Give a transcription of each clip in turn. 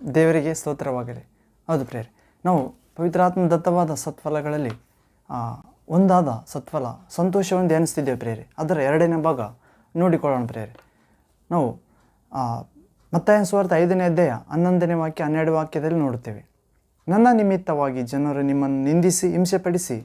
ದೇವರಿಗೆ ಸ್ತೋತ್ರವಾಗಲಿ. ಹೌದು ಪ್ರೇರೆ ನಾವು ಪವಿತ್ರಾತ್ಮ ದತ್ತವಾದ ಸತ್ಫಲಗಳಲ್ಲಿ ಒಂದಾದ ಸತ್ಫಲ ಸಂತೋಷವನ್ನು ಧ್ಯಾನಿಸ್ತಿದ್ದೇವೆ ಪ್ರೇರೆ ಅದರ ಎರಡನೇ ಭಾಗ ನೋಡಿಕೊಳ್ಳೋಣ ಪ್ರೇರೆ ನಾವು ಮತ್ತಾಯ ಸ್ವಾರ್ಥ ಐದನೇ ಅಧ್ಯಾಯ ಹನ್ನೊಂದನೇ ವಾಕ್ಯ, ಹನ್ನೆರಡು ವಾಕ್ಯದಲ್ಲಿ ನೋಡುತ್ತೇವೆ. ನನ್ನ ನಿಮಿತ್ತವಾಗಿ ಜನರು ನಿಮ್ಮನ್ನು ನಿಂದಿಸಿ, ಹಿಂಸೆಪಡಿಸಿ,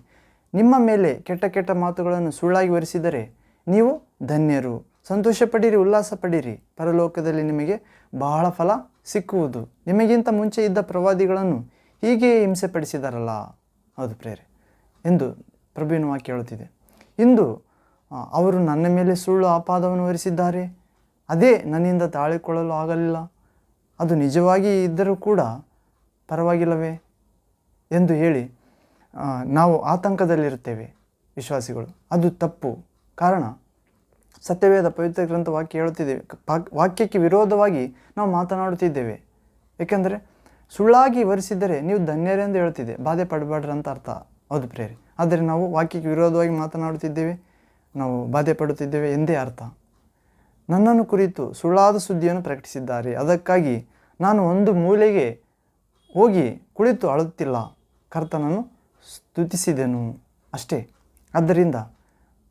ನಿಮ್ಮ ಮೇಲೆ ಕೆಟ್ಟ ಕೆಟ್ಟ ಮಾತುಗಳನ್ನು ಸುಳ್ಳಾಗಿ ಒರೆಸಿದರೆ ನೀವು ಧನ್ಯರು. ಸಂತೋಷ ಪಡಿರಿ ಉಲ್ಲಾಸ ಪಡಿರಿ ಪರಲೋಕದಲ್ಲಿ ನಿಮಗೆ ಬಹಳ ಫಲ ಸಿಕ್ಕುವುದು. ನಿಮಗಿಂತ ಮುಂಚೆ ಇದ್ದ ಪ್ರವಾದಿಗಳನ್ನು ಹೀಗೆ ಪಡಿಸಿದಾರಲ್ಲ ಹೌದು ಪ್ರೇರೆ ಎಂದು ಪ್ರಭುವಿನ ವಾಕ್ಯ ಹೇಳುತ್ತಿದೆ. ಇಂದು ಅವರು ನನ್ನ ಮೇಲೆ ಸುಳ್ಳು ಆಪಾದವನ್ನು ಹೊರಿಸಿದ್ದಾರೆ. ಅದೇ ನನ್ನಿಂದ ತಾಳಿಕೊಳ್ಳಲು ಆಗಲಿಲ್ಲ. ಅದು ನಿಜವಾಗಿ ಇದ್ದರೂ ಕೂಡ ಪರವಾಗಿಲ್ಲವೇ? ಎಂದು ಹೇಳಿ ನಾವು ಆತಂಕದಲ್ಲಿರುತ್ತೇವೆ, ವಿಶ್ವಾಸಿಗಳು. ಅದು ತಪ್ಪು. ಕಾರಣ ಸತ್ಯವೇದ ಪವಿತ್ರ ಗ್ರಂಥ ವಾಕ್ಯ ಹೇಳುತ್ತಿದ್ದೇವೆ. ವಾಕ್ಯಕ್ಕೆ ವಿರೋಧವಾಗಿ ನಾವು ಮಾತನಾಡುತ್ತಿದ್ದೇವೆ. ಏಕೆಂದರೆ ಸುಳ್ಳಾಗಿ ವರಿಸಿದರೆ ನೀವು ಧನ್ಯರೆಂದು ಹೇಳುತ್ತಿದೆ ಬಾಧೆ ಅಂತ ಅರ್ಥ. ಹೌದು ಪ್ರೇರಿ ಆದರೆ ನಾವು ವಾಕ್ಯಕ್ಕೆ ವಿರೋಧವಾಗಿ ಮಾತನಾಡುತ್ತಿದ್ದೇವೆ. ನಾವು ಬಾಧೆ ಪಡುತ್ತಿದ್ದೇವೆ ಎಂದೇ ಅರ್ಥ. ನನ್ನನ್ನು ಕುರಿತು ಸುಳ್ಳಾದ ಸುದ್ದಿಯನ್ನು ಪ್ರಕಟಿಸಿದ್ದಾರೆ. ಅದಕ್ಕಾಗಿ ನಾನು ಒಂದು ಮೂಲೆಗೆ ಹೋಗಿ ಕುಳಿತು ಅಳುತ್ತಿಲ್ಲ. ಕರ್ತನನ್ನು ಸ್ತುತಿಸಿದೆನು. ಅಷ್ಟೇ. ಆದ್ದರಿಂದ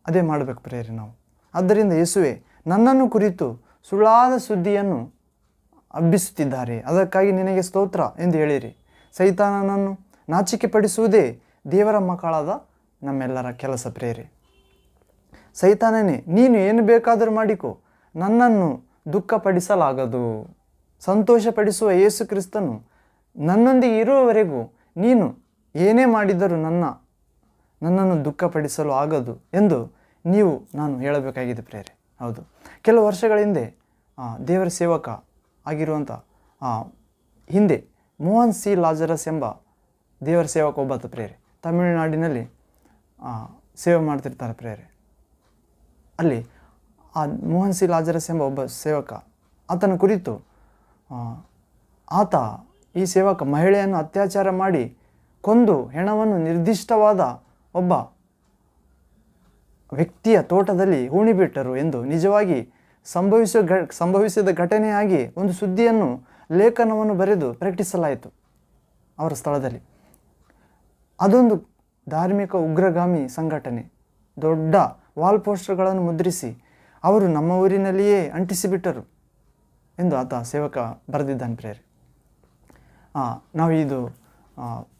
ಅದೇ ಮಾಡಬೇಕು ಪ್ರೇರಿ ನಾವು. ಆದ್ದರಿಂದ ಯೇಸುವೆ, ನನ್ನನ್ನು ಕುರಿತು ಸುಳ್ಳಾದ ಸುದ್ದಿಯನ್ನು ಹಬ್ಬಿಸುತ್ತಿದ್ದಾರೆ. ಅದಕ್ಕಾಗಿ ನಿನಗೆ ಸ್ತೋತ್ರ ಎಂದು ಹೇಳಿರಿ. ಸೈತಾನನನ್ನು ನಾಚಿಕೆ ಪಡಿಸುವುದೇ ದೇವರ ಮಕ್ಕಳಾದ ನಮ್ಮೆಲ್ಲರ ಕೆಲಸ ಪ್ರೇರೆ ಸೈತಾನನೇ, ನೀನು ಏನು ಬೇಕಾದರೂ ಮಾಡಿಕೊ, ನನ್ನನ್ನು ದುಃಖಪಡಿಸಲಾಗದು. ಸಂತೋಷಪಡಿಸುವ ಯೇಸು ಕ್ರಿಸ್ತನು ನನ್ನೊಂದಿಗೆ ಇರುವವರೆಗೂ ನೀನು ಏನೇ ಮಾಡಿದರೂ ನನ್ನ ನನ್ನನ್ನು ದುಃಖಪಡಿಸಲು ಆಗದು ಎಂದು ನೀವು, ನಾನು ಹೇಳಬೇಕಾಗಿದೆ ಪ್ರೇರೆ, ಹೌದು. ಕೆಲವು ವರ್ಷಗಳ ಹಿಂದೆ ದೇವರ ಸೇವಕ ಆಗಿರುವಂಥ ಹಿಂದೆ ಮೋಹನ್ ಸಿ ಲಾಜರಸ್ ಎಂಬ ದೇವರ ಸೇವಕ ಒಬ್ಬಾತ ಪ್ರೇರೆ, ತಮಿಳುನಾಡಿನಲ್ಲಿ ಸೇವೆ ಮಾಡ್ತಿರ್ತಾರೆ ಪ್ರೇರೆ. ಅಲ್ಲಿ, ಆ, ಮೋಹನ್ ಸಿ ಲಾಜರಸ್ ಎಂಬ ಒಬ್ಬ ಸೇವಕ, ಆತನ ಕುರಿತು ಆತ ಈ ಸೇವಕ ಮಹಿಳೆಯನ್ನು ಅತ್ಯಾಚಾರ ಮಾಡಿ, ಕೊಂದು ಹೆಣವನ್ನು ನಿರ್ದಿಷ್ಟವಾದ ಒಬ್ಬ ವ್ಯಕ್ತಿಯ ತೋಟದಲ್ಲಿ ಹೂಣಿಬಿಟ್ಟರು ಎಂದು ನಿಜವಾಗಿ ಸಂಭವಿಸುವ ಸಂಭವಿಸಿದ ಘಟನೆಯಾಗಿ ಒಂದು ಸುದ್ದಿಯನ್ನು ಲೇಖನವನ್ನು ಬರೆದು ಪ್ರಕಟಿಸಲಾಯಿತು ಅವರ ಸ್ಥಳದಲ್ಲಿ. ಅದೊಂದು ಧಾರ್ಮಿಕ ಉಗ್ರಗಾಮಿ ಸಂಘಟನೆ. ದೊಡ್ಡ ವಾಲ್ ಪೋಸ್ಟರ್ಗಳನ್ನು ಮುದ್ರಿಸಿ ಅವರು ನಮ್ಮ ಊರಿನಲ್ಲಿಯೇ ಅಂಟಿಸಿಬಿಟ್ಟರು ಎಂದು ಆತ ಸೇವಕ ಬರೆದಿದ್ದಾನೆ ಪ್ರೇರೆ ನಾವು ಇದು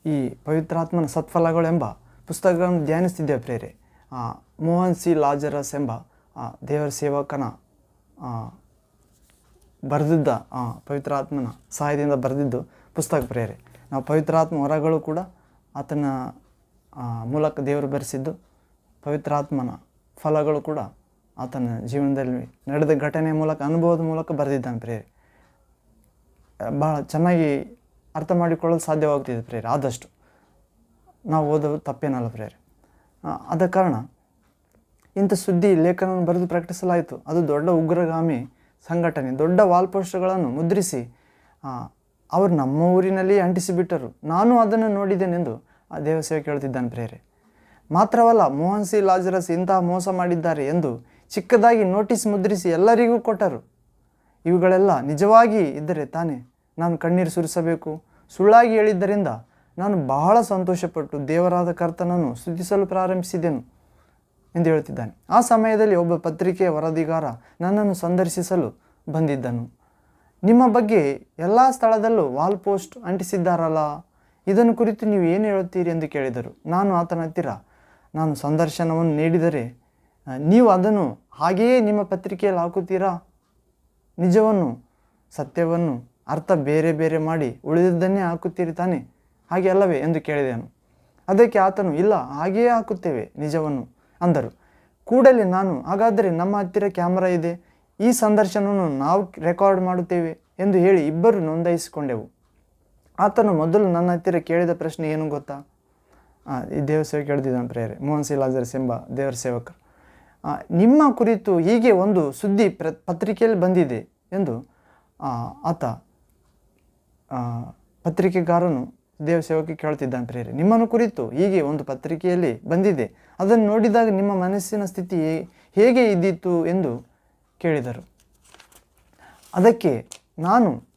ಈ ಪವಿತ್ರಾತ್ಮನ ಸತ್ಫಲಗಳು ಎಂಬ ಪುಸ್ತಕಗಳನ್ನು ಧ್ಯಾನಿಸ್ತಿದ್ದೇವೆ ಪ್ರೇರೆ ಮೋಹನ್ ಸಿ ಲಾಜರಸ್ ಎಂಬ ದೇವರ ಸೇವಕನ ಬರೆದಿದ್ದ ಪವಿತ್ರಾತ್ಮನ ಸಹಾಯದಿಂದ ಬರೆದಿದ್ದು ಪುಸ್ತಕ ಪ್ರೇರೆ. ನಾವು ಪವಿತ್ರಾತ್ಮ ಹೊರಗಳು ಕೂಡ ಆತನ ಮೂಲಕ ದೇವರು ಬರೆಸಿದ್ದು ಪವಿತ್ರಾತ್ಮನ ಫಲಗಳು ಕೂಡ ಆತನ ಜೀವನದಲ್ಲಿ ನಡೆದ ಘಟನೆಯ ಮೂಲಕ, ಅನುಭವದ ಮೂಲಕ ಬರೆದಿದ್ದಾನೆ ಪ್ರೇರೆ. ಭಾಳ ಚೆನ್ನಾಗಿ ಅರ್ಥ ಮಾಡಿಕೊಳ್ಳಲು ಸಾಧ್ಯವಾಗ್ತಿದೆ ಪ್ರೇರೆ, ಆದಷ್ಟು. ನಾವು ಓದೋದು ತಪ್ಪೇನಲ್ಲ ಪ್ರೇರೆ. ಆದ ಕಾರಣ ಇಂಥ ಸುದ್ದಿ ಲೇಖನವನ್ನು ಬರೆದು ಪ್ರಕಟಿಸಲಾಯಿತು. ಅದು ದೊಡ್ಡ ಉಗ್ರಗಾಮಿ ಸಂಘಟನೆ. ದೊಡ್ಡ ವಾಲ್ ಪೋಸ್ಟರ್ಗಳನ್ನು ಮುದ್ರಿಸಿ ಅವರು ನಮ್ಮ ಊರಿನಲ್ಲಿ ಅಂಟಿಸಿಬಿಟ್ಟರು. ನಾನು ಅದನ್ನು ನೋಡಿದ್ದೇನೆಂದು ಆ ದೇವಸೇವೆ ಕೇಳುತ್ತಿದ್ದಾನೆ ಪ್ರೇರೆ. ಮಾತ್ರವಲ್ಲ, ಮೋಹನ್ ಸಿ. ಲಾಜರಸ್ ಇಂತಹ ಮೋಸ ಮಾಡಿದ್ದಾರೆ ಎಂದು ಚಿಕ್ಕದಾಗಿ ನೋಟಿಸ್ ಮುದ್ರಿಸಿ ಎಲ್ಲರಿಗೂ ಕೊಟ್ಟರು. ಇವುಗಳೆಲ್ಲ ನಿಜವಾಗಿ ಇದ್ದರೆ ತಾನೇ ನಾನು ಕಣ್ಣೀರು ಸುರಿಸಬೇಕು. ಸುಳ್ಳಾಗಿ ಹೇಳಿದ್ದರಿಂದ ನಾನು ಬಹಳ ಸಂತೋಷಪಟ್ಟು ದೇವರಾದ ಕರ್ತನನ್ನು ಸ್ತುತಿಸಲು ಪ್ರಾರಂಭಿಸಿದೆನು. ಎಂದು ಹೇಳುತ್ತಿದ್ದಾನೆ. ಆ ಸಮಯದಲ್ಲಿ ಒಬ್ಬ ಪತ್ರಿಕೆಯ ವರದಿಗಾರ ನನ್ನನ್ನು ಸಂದರ್ಶಿಸಲು ಬಂದಿದ್ದನು. ನಿಮ್ಮ ಬಗ್ಗೆ ಎಲ್ಲ ಸ್ಥಳದಲ್ಲೂ ವಾಲ್ ಪೋಸ್ಟ್ ಅಂಟಿಸಿದ್ದಾರಲ್ಲ? ಇದನ್ನು ಕುರಿತು ನೀವು ಏನು ಹೇಳುತ್ತೀರಿ ಎಂದು ಕೇಳಿದರು. ನಾನು ಆತನ ಹತ್ತಿರ, ನಾನು ಸಂದರ್ಶನವನ್ನು ನೀಡಿದರೆ ನೀವು ಅದನ್ನು ಹಾಗೆಯೇ ನಿಮ್ಮ ಪತ್ರಿಕೆಯಲ್ಲಿ ಹಾಕುತ್ತೀರಾ? ನಿಜವನ್ನು, ಸತ್ಯವನ್ನು, ಅರ್ಥ ಬೇರೆ ಬೇರೆ ಮಾಡಿ ಉಳಿದದ್ದನ್ನೇ ಹಾಕುತ್ತೀರಿ ತಾನೆ? ಹಾಗೆ ಅಲ್ಲವೇ ಎಂದು ಕೇಳಿದೆನು. ಅದಕ್ಕೆ ಆತನು, ಇಲ್ಲ, ಹಾಗೆಯೇ ಹಾಕುತ್ತೇವೆ, ನಿಜವನ್ನು. ಅಂದರು. ಕೂಡಲೇ ನಾನು, ಹಾಗಾದರೆ ನಮ್ಮ ಹತ್ತಿರ ಕ್ಯಾಮರಾ ಇದೆ, ಈ ಸಂದರ್ಶನವನ್ನು ನಾವು ರೆಕಾರ್ಡ್ ಮಾಡುತ್ತೇವೆ ಎಂದು ಹೇಳಿ ಇಬ್ಬರು ನೋಂದಾಯಿಸಿಕೊಂಡೆವು. ಆತನು ಮೊದಲು ನನ್ನ ಹತ್ತಿರ ಕೇಳಿದ ಪ್ರಶ್ನೆ ಏನು ಗೊತ್ತಾ? ಈ ದೇವರ ಸೇವೆ ಪ್ರೇರೆ ಮೋಹನ್ ಸಿ. ಲಾಜರ್ಸ್ ಎಂಬ ದೇವರ ಸೇವಕರು. ನಿಮ್ಮ ಕುರಿತು ಹೀಗೆ ಒಂದು ಸುದ್ದಿ ಪ್ರ, ಪತ್ರಿಕೆಯಲ್ಲಿ ಬಂದಿದೆ ಎಂದು ಆತ ಪತ್ರಿಕೆಗಾರನು ದೇವ ಸೇವಕಿ ಕೇಳ್ತಿದ್ದಾನೆ ಪ್ರೇರೆ ನಿಮ್ಮನ್ನು ಕುರಿತು ಹೀಗೆ ಒಂದು ಪತ್ರಿಕೆಯಲ್ಲಿ ಬಂದಿದೆ. ಅದನ್ನು ನೋಡಿದಾಗ ನಿಮ್ಮ ಮನಸ್ಸಿನ ಸ್ಥಿತಿ ಹೇಗೆ ಇದ್ದಿತ್ತು ಎಂದು ಕೇಳಿದರು. ಅದಕ್ಕೆ ನಾನು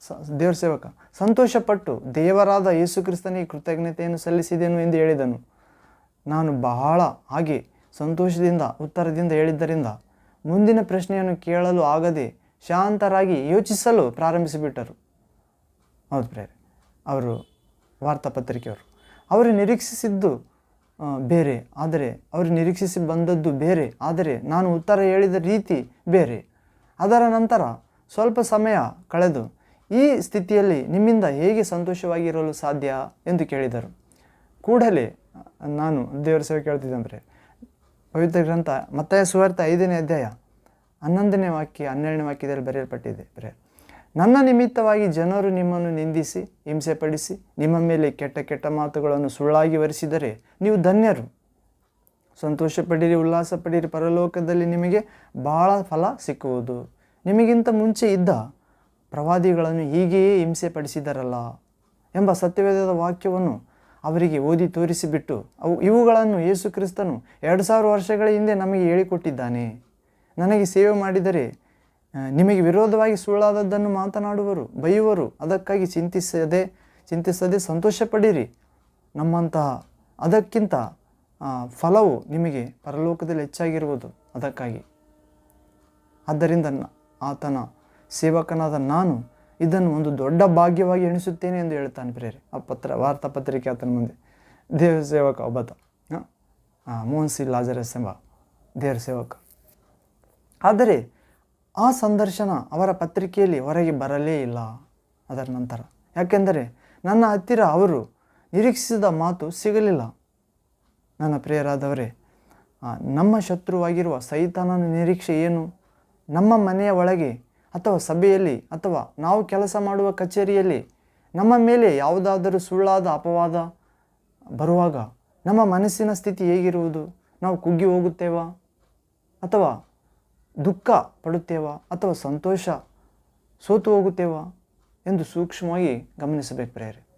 ಸ, ದೇವರ ಸೇವಕ, ಸಂತೋಷಪಟ್ಟು ದೇವರಾದ ಯೇಸು ಕ್ರಿಸ್ತನಿಗೆ ಕೃತಜ್ಞತೆಯನ್ನು ಸಲ್ಲಿಸಿದೆನು ಎಂದು ಹೇಳಿದನು. ನಾನು ಬಹಳ ಹಾಗೆ ಸಂತೋಷದಿಂದ, ಉತ್ತರದಿಂದ ಹೇಳಿದ್ದರಿಂದ ಮುಂದಿನ ಪ್ರಶ್ನೆಯನ್ನು ಕೇಳಲು ಆಗದೆ ಶಾಂತರಾಗಿ ಯೋಚಿಸಲು ಪ್ರಾರಂಭಿಸಿಬಿಟ್ಟರು. ಹೌದು ಪ್ರೇರೆ ಅವರು ವಾರ್ತಾಪತ್ರಿಕೆಯವರು ಅವರು ನಿರೀಕ್ಷಿಸಿದ್ದು ಬೇರೆ. ಆದರೆ ಅವರು ನಿರೀಕ್ಷಿಸಿ ಬಂದದ್ದು ಬೇರೆ. ಆದರೆ ನಾನು ಉತ್ತರ ಹೇಳಿದ ರೀತಿ ಬೇರೆ. ಅದರ ನಂತರ ಸ್ವಲ್ಪ ಸಮಯ ಕಳೆದು ಈ ಸ್ಥಿತಿಯಲ್ಲಿ ನಿಮ್ಮಿಂದ ಹೇಗೆ ಸಂತೋಷವಾಗಿರಲು ಸಾಧ್ಯ ಎಂದು ಕೇಳಿದರು. ಕೂಡಲೇ, ನಾನು ದೇವರ ಸೇವೆ ಕೇಳ್ತಿದ್ದಂದರೆ ಪವಿತ್ರ ಗ್ರಂಥ ಮತ್ತಾಯ ಸುವಾರ್ಥ ಐದನೇ ಅಧ್ಯಾಯ ಹನ್ನೊಂದನೇ ವಾಕ್ಯ, ಹನ್ನೆರಡನೇ ವಾಕ್ಯದಲ್ಲಿ ಬರೆಯಲ್ಪಟ್ಟಿದೆ. ಬರೆ ನನ್ನ ನಿಮಿತ್ತವಾಗಿ ಜನರು ನಿಮ್ಮನ್ನು ನಿಂದಿಸಿ, ಹಿಂಸೆಪಡಿಸಿ, ನಿಮ್ಮ ಮೇಲೆ ಕೆಟ್ಟ ಕೆಟ್ಟ ಮಾತುಗಳನ್ನು ಸುಳ್ಳಾಗಿ ವರಿಸಿದರೆ ನೀವು ಧನ್ಯರು. ಸಂತೋಷ ಪಡಿರಿ ಉಲ್ಲಾಸ ಪಡಿರಿ ಪರಲೋಕದಲ್ಲಿ ನಿಮಗೆ ಬಹಳ ಫಲ ಸಿಕ್ಕುವುದು. ನಿಮಗಿಂತ ಮುಂಚೆ ಇದ್ದ ಪ್ರವಾದಿಗಳನ್ನು ಹೀಗೆಯೇ ಹಿಂಸೆ ಪಡಿಸಿದರಲ್ಲ ಎಂಬ ಸತ್ಯವೇದದ ವಾಕ್ಯವನ್ನು ಅವರಿಗೆ ಓದಿ ತೋರಿಸಿಬಿಟ್ಟು ಅವು ಇವುಗಳನ್ನು ಯೇಸು ಕ್ರಿಸ್ತನು ಎರಡು ಸಾವಿರ ವರ್ಷಗಳ ಹಿಂದೆ ನಮಗೆ ಹೇಳಿಕೊಟ್ಟಿದ್ದಾನೆ. ನನಗೆ ಸೇವೆ ಮಾಡಿದರೆ ನಿಮಗೆ ವಿರೋಧವಾಗಿ ಸುಳ್ಳಾದದ್ದನ್ನು ಮಾತನಾಡುವರು, ಬೈಯುವರು, ಅದಕ್ಕಾಗಿ ಚಿಂತಿಸದೆ ಚಿಂತಿಸದೆ ಸಂತೋಷ ಪಡಿರಿ ನಮ್ಮಂತಹ ಅದಕ್ಕಿಂತ ಫಲವು ನಿಮಗೆ ಪರಲೋಕದಲ್ಲಿ ಹೆಚ್ಚಾಗಿರುವುದು ಅದಕ್ಕಾಗಿ. ಆದ್ದರಿಂದ ಆತನ ಸೇವಕನಾದ ನಾನು ಇದನ್ನು ಒಂದು ದೊಡ್ಡ ಭಾಗ್ಯವಾಗಿ ಎಣಿಸುತ್ತೇನೆ ಎಂದು ಹೇಳ್ತಾನೆ ಪ್ರೇರೆ ಆ ಪತ್ರ ವಾರ್ತಾಪತ್ರಿಕೆ ಆತನ ಮುಂದೆ. ದೇವ ಸೇವಕ ಒಬ್ಬತ. ಮೋಹನ್ ಸಿ. ಲಾಜರಸ್ ಎಂಬ ದೇವರ ಸೇವಕ. ಆದರೆ ಆ ಸಂದರ್ಶನ ಅವರ ಪತ್ರಿಕೆಯಲ್ಲಿ ಹೊರಗೆ ಬರಲೇ ಇಲ್ಲ ಅದರ ನಂತರ. ಯಾಕೆಂದರೆ ನನ್ನ ಹತ್ತಿರ ಅವರು ನಿರೀಕ್ಷಿಸಿದ ಮಾತು ಸಿಗಲಿಲ್ಲ. ನನ್ನ ಪ್ರಿಯರಾದವರೇ ನಮ್ಮ ಶತ್ರುವಾಗಿರುವ ಸೈತಾನನ ನಿರೀಕ್ಷೆ ಏನು? ನಮ್ಮ ಮನೆಯ ಒಳಗೆ ಅಥವಾ ಸಭೆಯಲ್ಲಿ ಅಥವಾ ನಾವು ಕೆಲಸ ಮಾಡುವ ಕಚೇರಿಯಲ್ಲಿ ನಮ್ಮ ಮೇಲೆ ಯಾವುದಾದರೂ ಸುಳ್ಳಾದ ಅಪವಾದ ಬರುವಾಗ ನಮ್ಮ ಮನಸ್ಸಿನ ಸ್ಥಿತಿ ಹೇಗಿರುವುದು? ನಾವು ಕುಗ್ಗಿ ಹೋಗುತ್ತೇವಾ? ಅಥವಾ ದುಃಖ ಪಡುತ್ತೇವಾ ಅಥವಾ ಸಂತೋಷ ಸೋತು ಹೋಗುತ್ತೇವಾ ಎಂದು ಸೂಕ್ಷ್ಮವಾಗಿ ಗಮನಿಸಬೇಕು ಪ್ರೇರೆ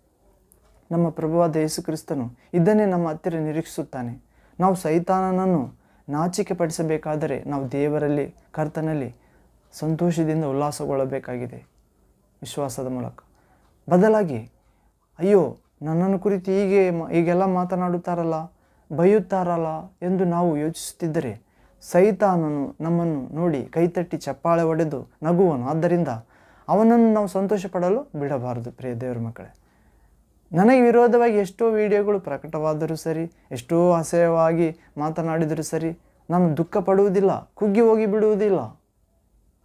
ನಮ್ಮ ಪ್ರಭುವಾದ ಯೇಸು ಕ್ರಿಸ್ತನು ಇದನ್ನೇ ನಮ್ಮ ಹತ್ತಿರ ನಿರೀಕ್ಷಿಸುತ್ತಾನೆ. ನಾವು ಸೈತಾನನನ್ನು ನಾಚಿಕೆ ಪಡಿಸಬೇಕಾದರೆ ನಾವು ದೇವರಲ್ಲಿ, ಕರ್ತನಲ್ಲಿ ಸಂತೋಷದಿಂದ ಉಲ್ಲಾಸಗೊಳ್ಳಬೇಕಾಗಿದೆ. ವಿಶ್ವಾಸದ ಮೂಲಕ. ಬದಲಾಗಿ, ಅಯ್ಯೋ, ನನ್ನನ್ನು ಕುರಿತು ಹೀಗೆ ಹೀಗೆಲ್ಲ ಮಾತನಾಡುತ್ತಾರಲ್ಲ, ಬೈಯುತ್ತಾರಲ್ಲ ಎಂದು ನಾವು ಯೋಚಿಸುತ್ತಿದ್ದರೆ ಸೈತಾನನು ನಮ್ಮನ್ನು ನೋಡಿ ಕೈತಟ್ಟಿ ಚಪ್ಪಾಳೆ ಒಡೆದು ನಗುವನು. ಆದ್ದರಿಂದ ಅವನನ್ನು ನಾವು ಸಂತೋಷ ಪಡಲು ಬಿಡಬಾರದು, ಪ್ರಿಯ ದೇವರ ಮಕ್ಕಳೇ. ನನಗೆ ವಿರೋಧವಾಗಿ ಎಷ್ಟೋ ವಿಡಿಯೋಗಳು ಪ್ರಕಟವಾದರೂ ಸರಿ, ಎಷ್ಟೋ ಅಸಹ್ಯವಾಗಿ ಮಾತನಾಡಿದರೂ ಸರಿ, ನಾನು ದುಃಖ ಪಡುವುದಿಲ್ಲ ಕುಗ್ಗಿ ಹೋಗಿ ಬಿಡುವುದಿಲ್ಲ.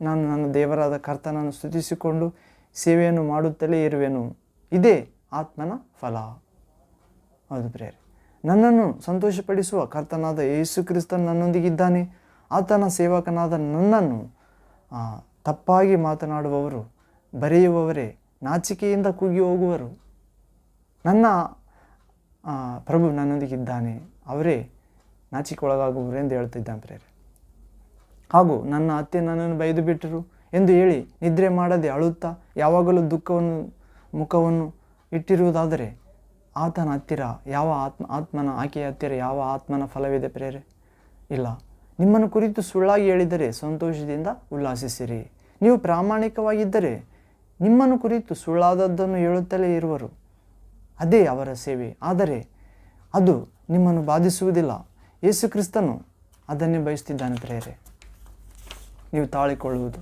ನಾನು ನನ್ನ ದೇವರಾದ ಕರ್ತನನ್ನು ಸ್ತುತಿಸಿಕೊಂಡು ಸೇವೆಯನ್ನು ಮಾಡುತ್ತಲೇ ಇರುವೆನು. ಇದೇ ಆತ್ಮನ ಫಲ. ಹೌದು ಪ್ರೇರೆ ನನ್ನನ್ನು ಸಂತೋಷಪಡಿಸುವ ಕರ್ತನಾದ ಯೇಸು ಕ್ರಿಸ್ತನು ನನ್ನೊಂದಿಗಿದ್ದಾನೆ. ಆತನ ಸೇವಕನಾದ ನನ್ನನ್ನು ತಪ್ಪಾಗಿ ಮಾತನಾಡುವವರು, ಬರೆಯುವವರೇ, ನಾಚಿಕೆಯಿಂದ ಕುಗ್ಗಿ ಹೋಗುವರು. ನನ್ನ ಪ್ರಭು ನನ್ನೊಂದಿಗಿದ್ದಾನೆ. ಅವರೇ ನಾಚಿಕೆ ಒಳಗಾಗುವರು ಎಂದು ಹೇಳ್ತಿದ್ದಾನೆ ಪ್ರೇರೆ ಹಾಗೂ ನನ್ನ ಅತ್ತೆ ನನ್ನನ್ನು ಬೈದು ಬಿಟ್ಟರು ಎಂದು ಹೇಳಿ ನಿದ್ರೆ ಮಾಡದೆ ಅಳುತ್ತಾ ಯಾವಾಗಲೂ ದುಃಖವನ್ನು, ಮುಖವನ್ನು ಇಟ್ಟಿರುವುದಾದರೆ ಆತನ ಹತ್ತಿರ, ಯಾವ ಆತ್ಮ, ಆತ್ಮನ ಆಕೆಯ ಹತ್ತಿರ ಯಾವ ಆತ್ಮನ ಫಲವಿದೆ ಪ್ರೇರೆ? ಇಲ್ಲ. ನಿಮ್ಮನ್ನು ಕುರಿತು ಸುಳ್ಳಾಗಿ ಹೇಳಿದರೆ ಸಂತೋಷದಿಂದ ಉಲ್ಲಾಸಿಸಿರಿ. ನೀವು ಪ್ರಾಮಾಣಿಕವಾಗಿದ್ದರೆ ನಿಮ್ಮನ್ನು ಕುರಿತು ಸುಳ್ಳಾದದ್ದನ್ನು ಹೇಳುತ್ತಲೇ ಇರುವರು. ಅದೇ ಅವರ ಸೇವೆ. ಆದರೆ ಅದು ನಿಮ್ಮನ್ನು ಬಾಧಿಸುವುದಿಲ್ಲ. ಯೇಸು ಕ್ರಿಸ್ತನು ಅದನ್ನೇ ಬಯಸ್ತಿದ್ದಾನೆ ಪ್ರೇರೆ. ನೀವು ತಾಳಿಕೊಳ್ಳುವುದು.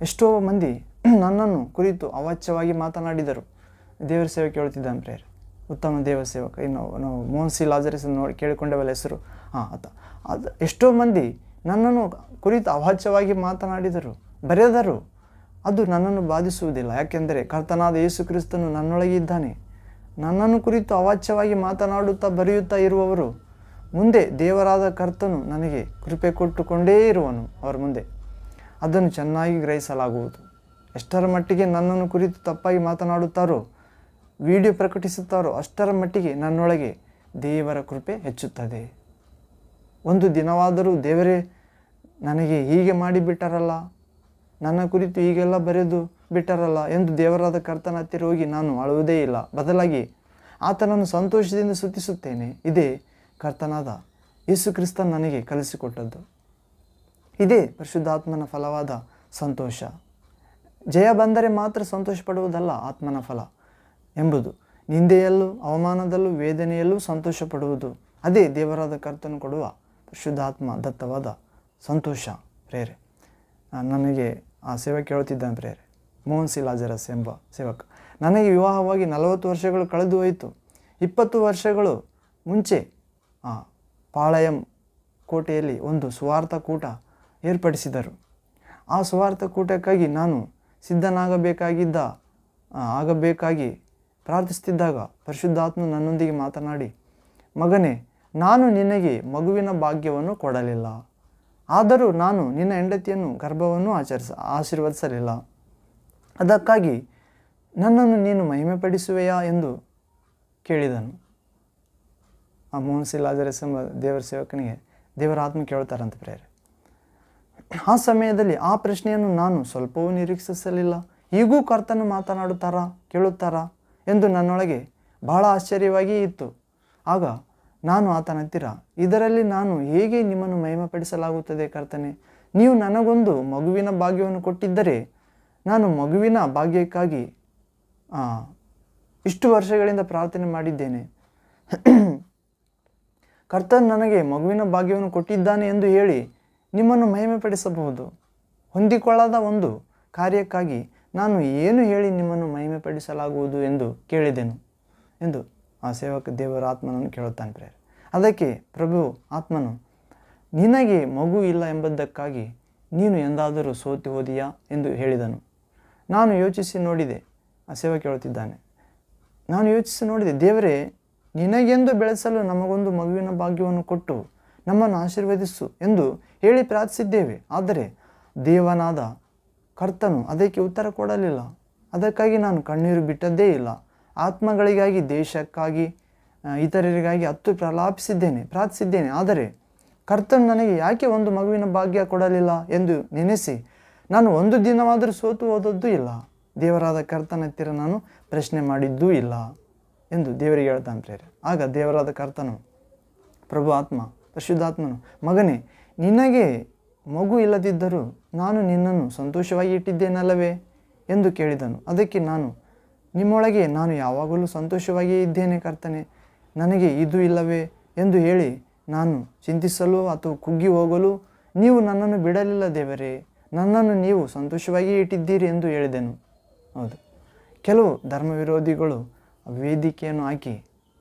ಎಷ್ಟೋ ಮಂದಿ ನನ್ನನ್ನು ಕುರಿತು ಅವಾಚ್ಯವಾಗಿ ಮಾತನಾಡಿದರು. ದೇವರ ಸೇವೆ ಕೇಳುತ್ತಿದ್ದಾನೆ ಪ್ರೇರೆ. ಉತ್ತಮ ದೇವ ಸೇವಕ ಇನ್ನು ನಾವು ಮೋಹನ್ ಸಿ ಲಾಜರಸ್ ನೋಡಿ ಕೇಳಿಕೊಂಡವಲ್ಲ ಹೆಸರು. ಹಾಂ, ಆತ. ಅದು ಎಷ್ಟೋ ಮಂದಿ ನನ್ನನ್ನು ಕುರಿತು ಅವಾಚ್ಯವಾಗಿ ಮಾತನಾಡಿದರು, ಬರೆದರು. ಅದು ನನ್ನನ್ನು ಬಾಧಿಸುವುದಿಲ್ಲ. ಯಾಕೆಂದರೆ ಕರ್ತನಾದ ಯೇಸು ಕ್ರಿಸ್ತನು ನನ್ನೊಳಗೆ ಇದ್ದಾನೆ. ನನ್ನನ್ನು ಕುರಿತು ಅವಾಚ್ಯವಾಗಿ ಮಾತನಾಡುತ್ತಾ ಬರೆಯುತ್ತಾ ಇರುವವರು, ಮುಂದೆ ದೇವರಾದ ಕರ್ತನು ನನಗೆ ಕೃಪೆ ಕೊಟ್ಟುಕೊಂಡೇ ಇರುವನು. ಅವರ ಮುಂದೆ ಅದನ್ನು ಚೆನ್ನಾಗಿ ಗ್ರಹಿಸಲಾಗುವುದು. ಎಷ್ಟರ ಮಟ್ಟಿಗೆ ನನ್ನನ್ನು ಕುರಿತು ತಪ್ಪಾಗಿ ಮಾತನಾಡುತ್ತಾರೋ ವಿಡಿಯೋ ಪ್ರಕಟಿಸುತ್ತಾರೋ ಅಷ್ಟರ ಮಟ್ಟಿಗೆ ನನ್ನೊಳಗೆ ದೇವರ ಕೃಪೆ ಹೆಚ್ಚುತ್ತದೆ. ಒಂದು ದಿನವಾದರೂ ದೇವರೇ, ನನಗೆ ಹೀಗೆ ಮಾಡಿಬಿಟ್ಟರಲ್ಲ ನನ್ನ ಕುರಿತು ಹೀಗೆಲ್ಲ ಬರೆದು ಬಿಟ್ಟರಲ್ಲ ಎಂದು ದೇವರಾದ ಕರ್ತನ ಹತ್ತಿರ ಹೋಗಿ ನಾನು ಅಳುವುದೇ ಇಲ್ಲ. ಬದಲಾಗಿ ಆತನನ್ನು ಸಂತೋಷದಿಂದ ಸ್ತುತಿಸುತ್ತೇನೆ. ಇದೇ ಕರ್ತನಾದ ಯೇಸು ಕ್ರಿಸ್ತನ್ ನನಗೆ ಕಲಿಸಿಕೊಟ್ಟದ್ದು. ಇದೇ ಪರಿಶುದ್ಧಾತ್ಮನ ಫಲವಾದ ಸಂತೋಷ. ಜಯ ಬಂದರೆ ಮಾತ್ರ ಸಂತೋಷ ಪಡುವುದಲ್ಲ ಆತ್ಮನ ಫಲ. ಎಂಬುದು ನಿಂದೆಯಲ್ಲೂ ಅವಮಾನದಲ್ಲೂ ವೇದನೆಯಲ್ಲೂ ಸಂತೋಷ ಪಡುವುದು ಅದೇ ದೇವರಾದ ಕರ್ತನು ಕೊಡುವ ಶುದ್ಧಾತ್ಮ ದತ್ತವಾದ ಸಂತೋಷ ಪ್ರೇರೆ. ನನಗೆ ಆ ಸೇವೆ ಕೇಳುತ್ತಿದ್ದಾನೆ ಪ್ರೇರೆ. ಮೋಹನ್ ಸಿ. ಲಾಜರಸ್ ಎಂಬ ಸೇವಕ. ನನಗೆ ವಿವಾಹವಾಗಿ ನಲವತ್ತು ವರ್ಷಗಳು ಕಳೆದು ಹೋಯಿತು. ಇಪ್ಪತ್ತು ವರ್ಷಗಳು ಮುಂಚೆ ಆ, ಪಾಳಯಂ ಕೋಟೆಯಲ್ಲಿ ಒಂದು ಸುವಾರ್ಥ ಕೂಟ ಏರ್ಪಡಿಸಿದರು. ಆ ಸುವಾರ್ಥ ಕೂಟಕ್ಕಾಗಿ ನಾನು ಸಿದ್ಧನಾಗಬೇಕಾಗಿದ್ದ ಆಗಬೇಕಾಗಿ ಪ್ರಾರ್ಥಿಸುತ್ತಿದ್ದಾಗ ಪರಿಶುದ್ಧಾತ್ಮ ನನ್ನೊಂದಿಗೆ ಮಾತನಾಡಿ, ಮಗನೇ, ನಾನು ನಿನಗೆ ಮಗುವಿನ ಭಾಗ್ಯವನ್ನು ಕೊಡಲಿಲ್ಲ. ಆದರೂ ನಾನು ನಿನ್ನ ಹೆಂಡತಿಯನ್ನು ಗರ್ಭವನ್ನು ಆಚರಿಸ, ಆಶೀರ್ವದಿಸಲಿಲ್ಲ. ಅದಕ್ಕಾಗಿ ನನ್ನನ್ನು ನೀನು ಮಹಿಮೆಪಡಿಸುವೆಯಾ ಎಂದು ಕೇಳಿದನು. ಆ ಮೋಹನ್ ಸಿ ದೇವರ ಸೇವಕನಿಗೆ ದೇವರ ಆತ್ಮ ಕೇಳುತ್ತಾರಂತ ಪ್ರೇರೆ ಆ ಸಮಯದಲ್ಲಿ ಆ ಪ್ರಶ್ನೆಯನ್ನು ನಾನು ಸ್ವಲ್ಪವೂ ನಿರೀಕ್ಷಿಸಲಿಲ್ಲ. ಈಗೂ ಕರ್ತನು ಮಾತನಾಡುತ್ತಾರಾ, ಕೇಳುತ್ತಾರಾ? ಎಂದು ನನ್ನೊಳಗೆ ಬಹಳ ಆಶ್ಚರ್ಯವಾಗಿ ಇತ್ತು. ಆಗ ನಾನು ಆತನ ಹತ್ತಿರ, ಇದರಲ್ಲಿ ನಾನು ಹೇಗೆ ನಿಮ್ಮನ್ನು ಮಹಿಮಪಡಿಸಲಾಗುತ್ತದೆ ಕರ್ತನೆ? ನೀವು ನನಗೊಂದು ಮಗುವಿನ ಭಾಗ್ಯವನ್ನು ಕೊಟ್ಟಿದ್ದರೆ ನಾನು ಮಗುವಿನ ಭಾಗ್ಯಕ್ಕಾಗಿ ಇಷ್ಟು ವರ್ಷಗಳಿಂದ ಪ್ರಾರ್ಥನೆ ಮಾಡಿದ್ದೇನೆ. ಕರ್ತನ್ ನನಗೆ ಮಗುವಿನ ಭಾಗ್ಯವನ್ನು ಕೊಟ್ಟಿದ್ದಾನೆ ಎಂದು ಹೇಳಿ ನಿಮ್ಮನ್ನು ಮಹಿಮೆಪಡಿಸಬಹುದು. ಹೊಂದಿಕೊಳ್ಳದ ಒಂದು ಕಾರ್ಯಕ್ಕಾಗಿ ನಾನು ಏನು ಹೇಳಿ ನಿಮ್ಮನ್ನು ಮಹಿಮೆಪಡಿಸಲಾಗುವುದು ಎಂದು ಕೇಳಿದೆನು ಎಂದು ಆ ಸೇವಕ ದೇವರ ಆತ್ಮನನ್ನು ಕೇಳುತ್ತಾನೆ ಪ್ರೇರ ಅದಕ್ಕೆ ಪ್ರಭು ಆತ್ಮನು, ನಿನಗೆ ಮಗು ಇಲ್ಲ ಎಂಬುದಕ್ಕಾಗಿ ನೀನು ಎಂದಾದರೂ ಸೋತಿ ಹೋದಿಯಾ ಎಂದು ಹೇಳಿದನು. ನಾನು ಯೋಚಿಸಿ ನೋಡಿದೆ, ಆ ಸೇವಕ ಕೇಳುತ್ತಿದ್ದಾನೆ ನಾನು ಯೋಚಿಸಿ ನೋಡಿದೆ, ದೇವರೇ, ನಿನಗೆಂದು ಬೆಳೆಸಲು ನಮಗೊಂದು ಮಗುವಿನ ಭಾಗ್ಯವನ್ನು ಕೊಟ್ಟು ನಮ್ಮನ್ನು ಆಶೀರ್ವದಿಸು ಎಂದು ಹೇಳಿ ಪ್ರಾರ್ಥಿಸಿದ್ದೇವೆ. ಆದರೆ ದೇವನಾದ ಕರ್ತನು ಅದಕ್ಕೆ ಉತ್ತರ ಕೊಡಲಿಲ್ಲ. ಅದಕ್ಕಾಗಿ ನಾನು ಕಣ್ಣೀರು ಬಿಟ್ಟದ್ದೇ ಇಲ್ಲ. ಆತ್ಮಗಳಿಗಾಗಿ, ದೇಶಕ್ಕಾಗಿ ಇತರರಿಗಾಗಿ ಹತ್ತು ಪ್ರಲಾಪಿಸಿದ್ದೇನೆ, ಪ್ರಾರ್ಥಿಸಿದ್ದೇನೆ. ಆದರೆ ಕರ್ತನು ನನಗೆ ಯಾಕೆ ಒಂದು ಮಗುವಿನ ಭಾಗ್ಯ ಕೊಡಲಿಲ್ಲ ಎಂದು ನೆನೆಸಿ, ನಾನು ಒಂದು ದಿನವಾದರೂ ಸೋತು ಹೋದದ್ದು ಇಲ್ಲ. ದೇವರಾದ ಕರ್ತನ ಹತ್ತಿರ ನಾನು ಪ್ರಶ್ನೆ ಮಾಡಿದ್ದೂ ಇಲ್ಲ ಎಂದು ದೇವರಿಗೆ ಹೇಳ್ತಾನೆ ಪ್ರೇರೆ ಆಗ ದೇವರಾದ ಕರ್ತನು, ಪ್ರಭು ಆತ್ಮ, ಪರಿಶುದ್ಧಾತ್ಮನು, ಮಗನೇ, ನಿನಗೆ ಮಗು ಇಲ್ಲದಿದ್ದರೂ ನಾನು ನಿನ್ನನ್ನು ಸಂತೋಷವಾಗಿ ಇಟ್ಟಿದ್ದೇನಲ್ಲವೇ ಎಂದು ಕೇಳಿದನು. ಅದಕ್ಕೆ ನಾನು, ನಿಮ್ಮೊಳಗೆ ನಾನು ಯಾವಾಗಲೂ ಸಂತೋಷವಾಗಿಯೇ ಇದ್ದೇನೆ ಕರ್ತನೆ, ನನಗೆ ಇದು ಇಲ್ಲವೇ ಎಂದು ಹೇಳಿ ನಾನು ಚಿಂತಿಸಲು ಅಥವಾ ಕುಗ್ಗಿ ಹೋಗಲು ನೀವು ನನ್ನನ್ನು ಬಿಡಲಿಲ್ಲ ದೇವರೇ, ನನ್ನನ್ನು ನೀವು ಸಂತೋಷವಾಗಿ ಇಟ್ಟಿದ್ದೀರಿ ಎಂದು ಹೇಳಿದೆನು. ಹೌದು, ಕೆಲವು ಧರ್ಮ ವಿರೋಧಿಗಳು ವೇದಿಕೆಯನ್ನು ಹಾಕಿ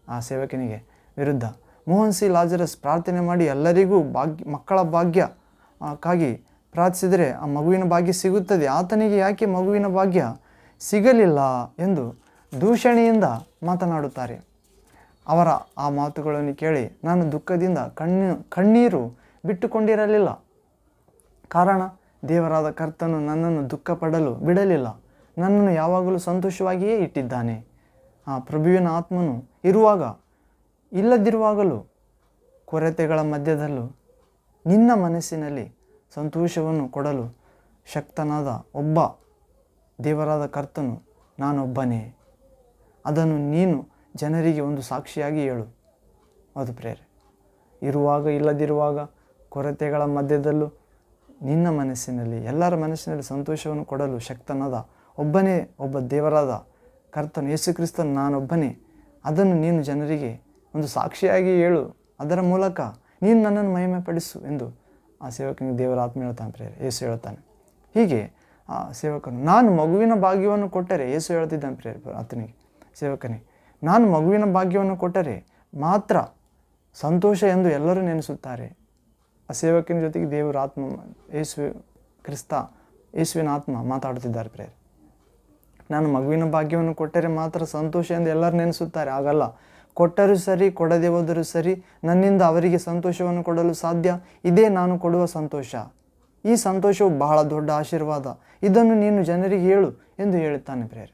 ಆ ಸೇವಕನಿಗೆ ವಿರುದ್ಧ ಮೋಹನ್ ಸಿ ಲಾಜರಸ್ ಪ್ರಾರ್ಥನೆ ಮಾಡಿ ಎಲ್ಲರಿಗೂ ಭಾಗ್ಯ, ಮಕ್ಕಳ ಭಾಗ್ಯ ಕ್ಕಾಗಿ ಪ್ರಾರ್ಥಿಸಿದರೆ ಆ ಮಗುವಿನ ಭಾಗ್ಯ ಸಿಗುತ್ತದೆ. ಆತನಿಗೆ ಯಾಕೆ ಮಗುವಿನ ಭಾಗ್ಯ ಸಿಗಲಿಲ್ಲ ಎಂದು ದೂಷಣೆಯಿಂದ ಮಾತನಾಡುತ್ತಾರೆ. ಅವರ ಆ ಮಾತುಗಳನ್ನು ಕೇಳಿ ನಾನು ದುಃಖದಿಂದ ಕಣ್ಣು, ಕಣ್ಣೀರು ಬಿಟ್ಟುಕೊಂಡಿರಲಿಲ್ಲ. ಕಾರಣ, ದೇವರಾದ ಕರ್ತನು ನನ್ನನ್ನು ದುಃಖ ಪಡಲು ಬಿಡಲಿಲ್ಲ. ನನ್ನನ್ನು ಯಾವಾಗಲೂ ಸಂತೋಷವಾಗಿಯೇ ಇಟ್ಟಿದ್ದಾನೆ. ಆ ಪ್ರಭುವಿನ ಆತ್ಮನು ಇರುವಾಗ, ಇಲ್ಲದಿರುವಾಗಲೂ ಕೊರತೆಗಳ ಮಧ್ಯದಲ್ಲೂ ನಿನ್ನ ಮನಸ್ಸಿನಲ್ಲಿ ಸಂತೋಷವನ್ನು ಕೊಡಲು ಶಕ್ತನಾದ ಒಬ್ಬ ದೇವರಾದ ಕರ್ತನು ನಾನೊಬ್ಬನೇ. ಅದನ್ನು ನೀನು ಜನರಿಗೆ ಒಂದು ಸಾಕ್ಷಿಯಾಗಿ ಹೇಳು. ಅದು ಪ್ರೇರೆ ಇರುವಾಗ ಇಲ್ಲದಿರುವಾಗ ಕೊರತೆಗಳ ಮಧ್ಯದಲ್ಲೂ ನಿನ್ನ ಮನಸ್ಸಿನಲ್ಲಿ, ಎಲ್ಲರ ಮನಸ್ಸಿನಲ್ಲಿ ಸಂತೋಷವನ್ನು ಕೊಡಲು ಶಕ್ತನಾದ ಒಬ್ಬನೇ, ಒಬ್ಬ ದೇವರಾದ ಕರ್ತನು ಯೇಸು ಕ್ರಿಸ್ತನು ನಾನೊಬ್ಬನೇ. ಅದನ್ನು ನೀನು ಜನರಿಗೆ ಒಂದು ಸಾಕ್ಷಿಯಾಗಿ ಹೇಳು. ಅದರ ಮೂಲಕ ನೀನು ನನ್ನನ್ನು ಮಹಿಮೆ ಪಡಿಸು ಎಂದು ಆ ಸೇವಕನಿಗೆ ದೇವರ ಆತ್ಮ ಹೇಳ್ತಾನೆ ಪ್ರೇರೆ ಯೇಸು ಹೇಳ್ತಾನೆ. ಹೀಗೆ ಆ ಸೇವಕನು, ನಾನು ಮಗುವಿನ ಭಾಗ್ಯವನ್ನು ಕೊಟ್ಟರೆ, ಯೇಸು ಹೇಳ್ತಿದ್ದಾನೆ ಪ್ರೇರೆ ಆತನಿಗೆ ಸೇವಕನಿಗೆ ನಾನು ಮಗುವಿನ ಭಾಗ್ಯವನ್ನು ಕೊಟ್ಟರೆ ಮಾತ್ರ ಸಂತೋಷ ಎಂದು ಎಲ್ಲರೂ ನೆನೆಸುತ್ತಾರೆ. ಆ ಸೇವಕನ ಜೊತೆಗೆ ದೇವರ ಆತ್ಮ, ಯೇಸು ಕ್ರಿಸ್ತ, ಯೇಸುವಿನ ಆತ್ಮ ಮಾತಾಡುತ್ತಿದ್ದಾರೆ ಪ್ರೇರೆ ನಾನು ಮಗುವಿನ ಭಾಗ್ಯವನ್ನು ಕೊಟ್ಟರೆ ಮಾತ್ರ ಸಂತೋಷ ಎಂದು ಎಲ್ಲರೂ ನೆನೆಸುತ್ತಾರೆ ಆಗಲ್ಲ ಕೊಟ್ಟರೂ ಸರಿ, ಕೊಡದೆ ಹೋದರೂ ಸರಿ ನನ್ನಿಂದ ಅವರಿಗೆ ಸಂತೋಷವನ್ನು ಕೊಡಲು ಸಾಧ್ಯ? ಇದೇ ನಾನು ಕೊಡುವ ಸಂತೋಷ. ಈ ಸಂತೋಷವು ಬಹಳ ದೊಡ್ಡ ಆಶೀರ್ವಾದ. ಇದನ್ನು ನೀನು ಜನರಿಗೆ ಹೇಳು ಎಂದು ಹೇಳುತ್ತಾನೆ ಪ್ರೇರೆ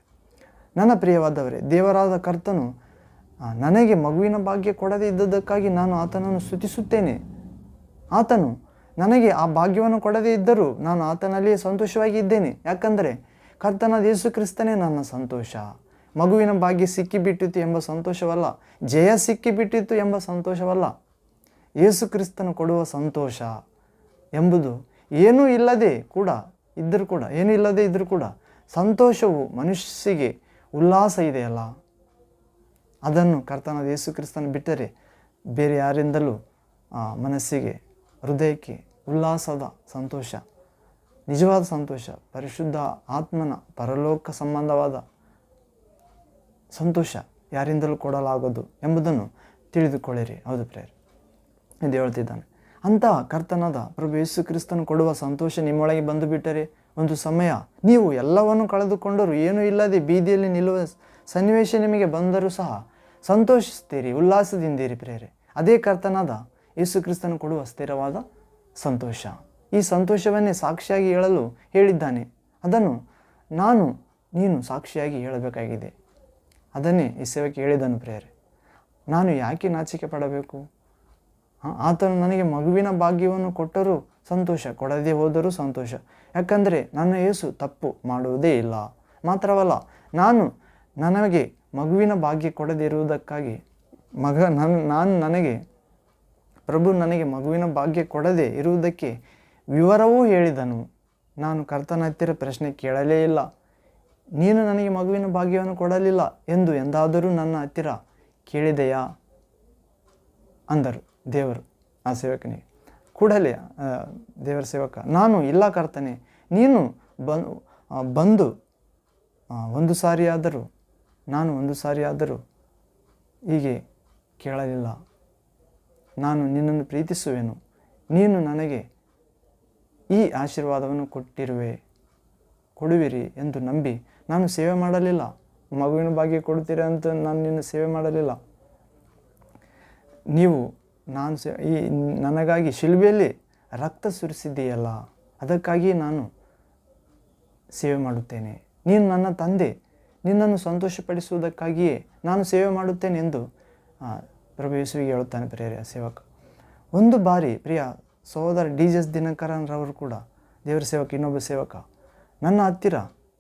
ನನ್ನ ಪ್ರಿಯವಾದವರೇ, ದೇವರಾದ ಕರ್ತನು ನನಗೆ ಮಗುವಿನ ಭಾಗ್ಯ ಕೊಡದೇ ಇದ್ದದಕ್ಕಾಗಿ ನಾನು ಆತನನ್ನು ಸ್ತುತಿಸುತ್ತೇನೆ. ಆತನು ನನಗೆ ಆ ಭಾಗ್ಯವನ್ನು ಕೊಡದೇ ಇದ್ದರೂ ನಾನು ಆತನಲ್ಲಿಯೇ ಸಂತೋಷವಾಗಿ ಇದ್ದೇನೆ. ಯಾಕಂದರೆ ಕರ್ತನ ಯೇಸು ಕ್ರಿಸ್ತನೇ ನನ್ನ ಸಂತೋಷ. ಮಗುವಿನ ಭಾಗ್ಯ ಸಿಕ್ಕಿಬಿಟ್ಟಿತು ಎಂಬ ಸಂತೋಷವಲ್ಲ, ಜಯ ಸಿಕ್ಕಿಬಿಟ್ಟಿತು ಎಂಬ ಸಂತೋಷವಲ್ಲ. ಯೇಸು ಕ್ರಿಸ್ತನು ಕೊಡುವ ಸಂತೋಷ ಎಂಬುದು ಏನೂ ಇಲ್ಲದೆ ಕೂಡ ಇದ್ದರೂ ಕೂಡ, ಏನೂ ಇಲ್ಲದೆ ಇದ್ದರೂ ಕೂಡ ಸಂತೋಷವು ಮನುಷ್ಯಗೆ ಉಲ್ಲಾಸ ಇದೆಯಲ್ಲ ಅದನ್ನು ಕರ್ತನಾದ ಯೇಸು ಕ್ರಿಸ್ತನ ಬಿಟ್ಟರೆ ಬೇರೆ ಯಾರಿಂದಲೂ ಮನಸ್ಸಿಗೆ, ಹೃದಯಕ್ಕೆ ಉಲ್ಲಾಸದ ಸಂತೋಷ, ನಿಜವಾದ ಸಂತೋಷ, ಪರಿಶುದ್ಧ ಆತ್ಮನ ಪರಲೋಕ ಸಂಬಂಧವಾದ ಸಂತೋಷ ಯಾರಿಂದಲೂ ಕೊಡಲಾಗದು ಎಂಬುದನ್ನು ತಿಳಿದುಕೊಳ್ಳಿರಿ. ಹೌದು ಪ್ರೇರ್ ಎಂದು ಹೇಳ್ತಿದ್ದಾನೆ. ಅಂತಹ ಕರ್ತನಾದ ಪ್ರಭು ಯೇಸು ಕ್ರಿಸ್ತನು ಕೊಡುವ ಸಂತೋಷ ನಿಮ್ಮೊಳಗೆ ಬಂದು ಬಿಟ್ಟರೆ ಒಂದು ಸಮಯ ನೀವು ಎಲ್ಲವನ್ನು ಕಳೆದುಕೊಂಡರೂ ಏನೂ ಇಲ್ಲದೆ ಬೀದಿಯಲ್ಲಿ ನಿಲ್ಲುವ ಸನ್ನಿವೇಶ ನಿಮಗೆ ಬಂದರೂ ಸಹ ಸಂತೋಷಿಸ್ತೀರಿ, ಉಲ್ಲಾಸದಿಂದಿರಿ ಪ್ರೇರೆ ಅದೇ ಕರ್ತನಾದ ಯೇಸು ಕ್ರಿಸ್ತನು ಕೊಡುವ ಸ್ಥಿರವಾದ ಸಂತೋಷ. ಈ ಸಂತೋಷವನ್ನೇ ಸಾಕ್ಷಿಯಾಗಿ ಹೇಳಲು ಹೇಳಿದ್ದಾನೆ. ಅದನ್ನು ನಾನು, ನೀನು ಸಾಕ್ಷಿಯಾಗಿ ಹೇಳಬೇಕಾಗಿದೆ. ಅದನ್ನೇ ಈ ಸೇವಕ್ಕೆ ಹೇಳಿದನು ಪ್ರೇರೆ ನಾನು ಯಾಕೆ ನಾಚಿಕೆ ಪಡಬೇಕು? ಆತನು ನನಗೆ ಮಗುವಿನ ಭಾಗ್ಯವನ್ನು ಕೊಟ್ಟರೂ ಸಂತೋಷ, ಕೊಡದೇ ಹೋದರೂ ಸಂತೋಷ. ಯಾಕಂದರೆ ನನ್ನ ಯೇಸು ತಪ್ಪು ಮಾಡುವುದೇ ಇಲ್ಲ. ಮಾತ್ರವಲ್ಲ, ನಾನು ನನಗೆ ಮಗುವಿನ ಭಾಗ್ಯ ಕೊಡದೇ ಇರುವುದಕ್ಕಾಗಿ ಮಗ ನನ್ನ ನಾನು ನನಗೆ, ಪ್ರಭು ನನಗೆ ಮಗುವಿನ ಭಾಗ್ಯ ಕೊಡದೆ ಇರುವುದಕ್ಕೆ ವಿವರವೂ ಹೇಳಿದನು. ನಾನು ಕರ್ತನ ಹತ್ತಿರ ಪ್ರಶ್ನೆ ಕೇಳಲೇ ಇಲ್ಲ. ನೀನು ನನಗೆ ಮಗುವಿನ ಭಾಗ್ಯವನ್ನು ಕೊಡಲಿಲ್ಲ ಎಂದು ಎಂದಾದರೂ ನನ್ನ ಹತ್ತಿರ ಕೇಳಿದೆಯಾ? ಅಂದರು ದೇವರು ಆ ಸೇವಕನಿಗೆ. ಕೂಡಲೇ ದೇವರ ಸೇವಕ, ನಾನು ಇಲ್ಲ ಕರ್ತನೆ, ನೀನು ಬನ್ ಬಂದು ಒಂದು ಸಾರಿಯಾದರೂ ನಾನು ಒಂದು ಸಾರಿಯಾದರೂ ಹೀಗೆ ಕೇಳಲಿಲ್ಲ. ನಾನು ನಿನ್ನನ್ನು ಪ್ರೀತಿಸುವೆನು. ನೀನು ನನಗೆ ಈ ಆಶೀರ್ವಾದವನ್ನು ಕೊಟ್ಟಿರುವೆ, ಕೊಡುವಿರಿ ಎಂದು ನಂಬಿ ನಾನು ಸೇವೆ ಮಾಡಲಿಲ್ಲ. ಮಗುವಿನ ಭಾಗ್ಯ ಕೊಡ್ತೀರಿ ಅಂತ ನಾನು ನಿನ್ನ ಸೇವೆ ಮಾಡಲಿಲ್ಲ. ನೀವು, ನಾನು ಸೇ, ಈ ನನಗಾಗಿ ಶಿಲ್ಬೆಯಲ್ಲಿ ರಕ್ತ ಸುರಿಸಿದ್ದೀಯಲ್ಲ, ಅದಕ್ಕಾಗಿ ನಾನು ಸೇವೆ ಮಾಡುತ್ತೇನೆ. ನೀನು ನನ್ನ ತಂದೆ, ನಿನ್ನನ್ನು ಸಂತೋಷಪಡಿಸುವುದಕ್ಕಾಗಿಯೇ ನಾನು ಸೇವೆ ಮಾಡುತ್ತೇನೆ ಎಂದು ಪ್ರಭು ಯೇಸುವಿಗೆ ಹೇಳುತ್ತಾನೆ ಪ್ರಿಯ ಸೇವಕ. ಒಂದು ಬಾರಿ, ಪ್ರಿಯ ಸಹೋದರ ಡಿ ಜಸ್ ದಿನಕರನ್ರವರು ಕೂಡ ದೇವರ ಸೇವಕ, ಇನ್ನೊಬ್ಬ ಸೇವಕ, ನನ್ನ ಹತ್ತಿರ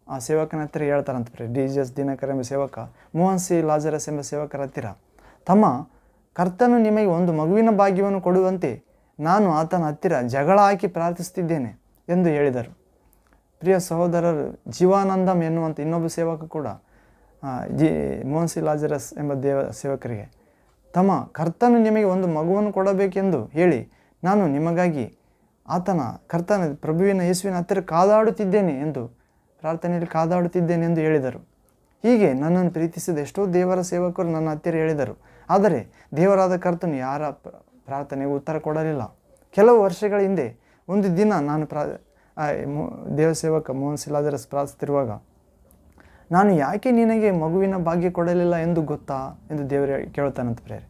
ಆ ಸೇವಕನ ಹತ್ತಿರ ಹೇಳ್ತಾರಂತ ಪ್ರಿಯ, ಡಿ ಎಸ್ ದಿನಕರ ಎಂಬ ಸೇವಕ, ಮೋಹನ್ ಸಿ ಲಾಜರಸ್ ಎಂಬ ಸೇವಕರ ಹತ್ತಿರ. ತಮ್ಮ ಕರ್ತನು ನಿಮಗೆ ಒಂದು ಮಗುವಿನ ಭಾಗ್ಯವನ್ನು ಕೊಡುವಂತೆ ನಾನು ಆತನ ಹತ್ತಿರ ಜಗಳ ಹಾಕಿ ಪ್ರಾರ್ಥಿಸುತ್ತಿದ್ದೇನೆ ಎಂದು ಹೇಳಿದರು. ಪ್ರಿಯ ಸಹೋದರರು ಜೀವಾನಂದಂ ಎನ್ನುವಂಥ ಇನ್ನೊಬ್ಬ ಸೇವಕ ಕೂಡ ಜಿ, ಮೋಹನ್ ಸಿ ಲಾಜರಸ್ ಎಂಬ ದೇವ ಸೇವಕರಿಗೆ, ತಮ್ಮ ಕರ್ತನು ನಿಮಗೆ ಒಂದು ಮಗುವನ್ನು ಕೊಡಬೇಕೆಂದು ಹೇಳಿ ನಾನು ನಿಮಗಾಗಿ ಆತನ ಕರ್ತನ ಪ್ರಭುವಿನ ಯೇಸುವಿನ ಹತ್ತಿರ ಕಾದಾಡುತ್ತಿದ್ದೇನೆ ಎಂದು ಪ್ರಾರ್ಥನೆಯಲ್ಲಿ ಕಾದಾಡುತ್ತಿದ್ದೇನೆ ಎಂದು ಹೇಳಿದರು. ಹೀಗೆ ನನ್ನನ್ನು ಪ್ರೀತಿಸಿದ ಎಷ್ಟೋ ದೇವರ ಸೇವಕರು ನನ್ನ ಹತ್ತಿರ ಹೇಳಿದರು. ಆದರೆ ದೇವರಾದ ಕರ್ತನು ಯಾರ ಪ್ರ- ಪ್ರಾರ್ಥನೆಗೂ ಉತ್ತರ ಕೊಡಲಿಲ್ಲ. ಕೆಲವು ವರ್ಷಗಳ ಹಿಂದೆ ಒಂದು ದಿನ ನಾನು ಪ್ರಾ ದೇವ ಸೇವಕ ದೇವಸೇವಕ ಮೋಹನ್ ಸಿಲಾದರಸ್ ಪ್ರಾರ್ಥಿಸುತ್ತಿರುವಾಗ, ನಾನು ಯಾಕೆ ನಿನಗೆ ಮಗುವಿನ ಭಾಗ್ಯ ಕೊಡಲಿಲ್ಲ ಎಂದು ಗೊತ್ತಾ ಎಂದು ದೇವರು ಕೇಳುತ್ತಾನಂತ ಪ್ರೇರೆ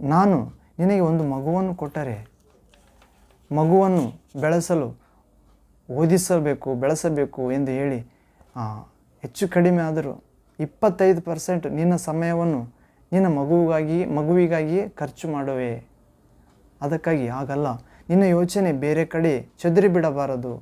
ನಾನು ನಿನಗೆ ಒಂದು ಮಗುವನ್ನು ಕೊಟ್ಟರೆ, ಮಗುವನ್ನು ಬೆಳೆಸಲು ಓದಿಸಬೇಕು, ಬೆಳೆಸಬೇಕು ಎಂದು ಹೇಳಿ ಹೆಚ್ಚು ಕಡಿಮೆ ಆದರೂ ಇಪ್ಪತ್ತೈದು ಪರ್ಸೆಂಟ್ ನಿನ್ನ ಸಮಯವನ್ನು ನಿನ್ನ ಮಗುವಿಗಾಗಿ, ಮಗುವಿಗಾಗಿಯೇ ಖರ್ಚು ಮಾಡುವೆ. ಅದಕ್ಕಾಗಿ ಆಗಲ್ಲ ನಿನ್ನ ಯೋಚನೆ ಬೇರೆ ಕಡೆ ಚದುರಿ ಬಿಡಬಾರದು.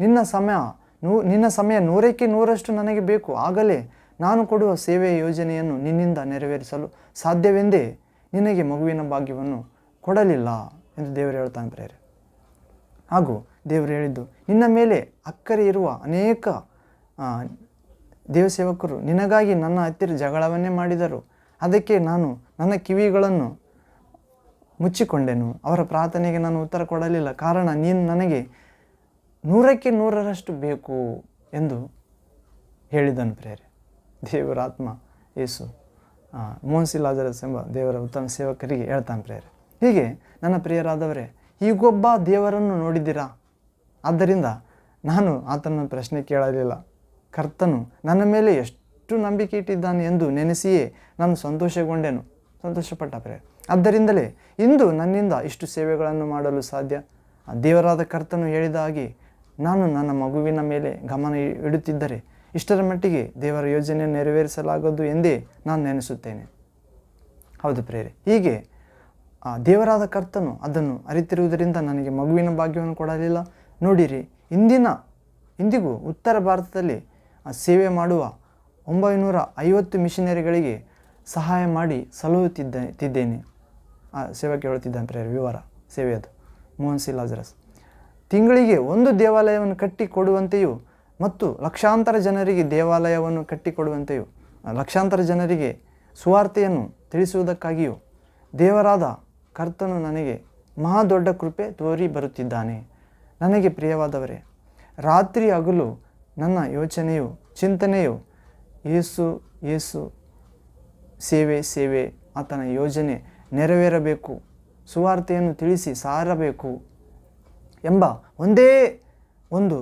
ನಿನ್ನ ಸಮಯ ನೂ, ನಿನ್ನ ಸಮಯ ನೂರಕ್ಕೆ ನೂರಷ್ಟು ನನಗೆ ಬೇಕು. ಆಗಲೇ ನಾನು ಕೊಡುವ ಸೇವೆಯ ಯೋಜನೆಯನ್ನು ನಿನ್ನಿಂದ ನೆರವೇರಿಸಲು ಸಾಧ್ಯವೆಂದೇ ನಿನಗೆ ಮಗುವಿನ ಭಾಗ್ಯವನ್ನು ಕೊಡಲಿಲ್ಲ ಎಂದು ದೇವರು ಹೇಳ್ತಾನೆ ಪ್ರೇರೆ ಹಾಗೂ ದೇವರು ಹೇಳಿದ್ದು. ನಿನ್ನ ಮೇಲೆ ಅಕ್ಕರೆ ಇರುವ ಅನೇಕ ದೇವಸೇವಕರು ನಿನಗಾಗಿ ನನ್ನ ಹತ್ತಿರ ಜಗಳವನ್ನೇ ಮಾಡಿದರು. ಅದಕ್ಕೆ ನಾನು ನನ್ನ ಕಿವಿಗಳನ್ನು ಮುಚ್ಚಿಕೊಂಡೆನು. ಅವರ ಪ್ರಾರ್ಥನೆಗೆ ನಾನು ಉತ್ತರ ಕೊಡಲಿಲ್ಲ. ಕಾರಣ ನೀನು ನನಗೆ ನೂರಕ್ಕೆ ನೂರರಷ್ಟು ಬೇಕು ಎಂದು ಹೇಳಿದನು ಪ್ರೇರೆ ದೇವರ ಆತ್ಮ ಯೇಸು ಮೋಹನ್ಸಿ ಲಾಜರಸ್ ಎಂಬ ದೇವರ ಉತ್ತಮ ಸೇವಕರಿಗೆ ಹೇಳ್ತಾನೆ ಪ್ರೇರೆ ಹೀಗೆ, ನನ್ನ ಪ್ರಿಯರಾದವರೇ, ಹೀಗೊಬ್ಬ ದೇವರನ್ನು ನೋಡಿದ್ದೀರಾ? ಆದ್ದರಿಂದ ನಾನು ಆತನ ಪ್ರಶ್ನೆ ಕೇಳಲಿಲ್ಲ. ಕರ್ತನು ನನ್ನ ಮೇಲೆ ಎಷ್ಟು ನಂಬಿಕೆ ಇಟ್ಟಿದ್ದಾನೆ ಎಂದು ನೆನೆಸಿಯೇ ನಾನು ಸಂತೋಷಗೊಂಡೆನು. ಸಂತೋಷಪಟ್ಟ ಪ್ರೇ ಆದ್ದರಿಂದಲೇ ಇಂದು ನನ್ನಿಂದ ಇಷ್ಟು ಸೇವೆಗಳನ್ನು ಮಾಡಲು ಸಾಧ್ಯ? ದೇವರಾದ ಕರ್ತನು ಹೇಳಿದ ಹಾಗೆ ನಾನು ನನ್ನ ಮಗುವಿನ ಮೇಲೆ ಗಮನ ಇಡುತ್ತಿದ್ದರೆ ಇಷ್ಟರ ಮಟ್ಟಿಗೆ ದೇವರ ಯೋಜನೆಯನ್ನು ನೆರವೇರಿಸಲಾಗದು ಎಂದೇ ನಾನು ನೆನೆಸುತ್ತೇನೆ. ಹೌದು ಪ್ರೇರೆ ಹೀಗೆ ದೇವರಾದ ಕರ್ತನು ಅದನ್ನು ಅರಿತಿರುವುದರಿಂದ ನನಗೆ ಮಗುವಿನ ಭಾಗ್ಯವನ್ನು ಕೊಡಲಿಲ್ಲ. ನೋಡಿರಿ, ಇಂದಿನ, ಇಂದಿಗೂ ಉತ್ತರ ಭಾರತದಲ್ಲಿ ಸೇವೆ ಮಾಡುವ ಒಂಬೈನೂರ ಐವತ್ತು ಮಿಷನರಿಗಳಿಗೆ ಸಹಾಯ ಮಾಡಿ ಸಲಹುತ್ತಿದ್ದ ತಿದ್ದೇನೆ. ಆ ಸೇವೆ ಕೇಳುತ್ತಿದ್ದಾನೆ ಪ್ರೇರೆ ವಿವರ ಸೇವೆಯದು ಮೋಹನ್ ಸಿ. ಲಾಜರಸ್. ತಿಂಗಳಿಗೆ ಒಂದು ದೇವಾಲಯವನ್ನು ಕಟ್ಟಿಕೊಡುವಂತೆಯೂ ಮತ್ತು ಲಕ್ಷಾಂತರ ಜನರಿಗೆ ದೇವಾಲಯವನ್ನು ಕಟ್ಟಿಕೊಡುವಂತೆಯೂ ಲಕ್ಷಾಂತರ ಜನರಿಗೆ ಸುವಾರ್ತೆಯನ್ನು ತಿಳಿಸುವುದಕ್ಕಾಗಿಯೂ ದೇವರಾದ ಕರ್ತನು ನನಗೆ ಮಹಾ ದೊಡ್ಡ ಕೃಪೆ ತೋರಿ ಬರುತ್ತಿದ್ದಾನೆ. ನನಗೆ ಪ್ರಿಯವಾದವರೇ, ರಾತ್ರಿ ಹಗಲು ನನ್ನ ಯೋಚನೆಯು, ಚಿಂತನೆಯು ಏಸು ಏಸು, ಸೇವೆ ಸೇವೆ, ಆತನ ಯೋಜನೆ ನೆರವೇರಬೇಕು, ಸುವಾರ್ತೆಯನ್ನು ತಿಳಿಸಿ ಸಾರಬೇಕು ಎಂಬ ಒಂದೇ ಒಂದು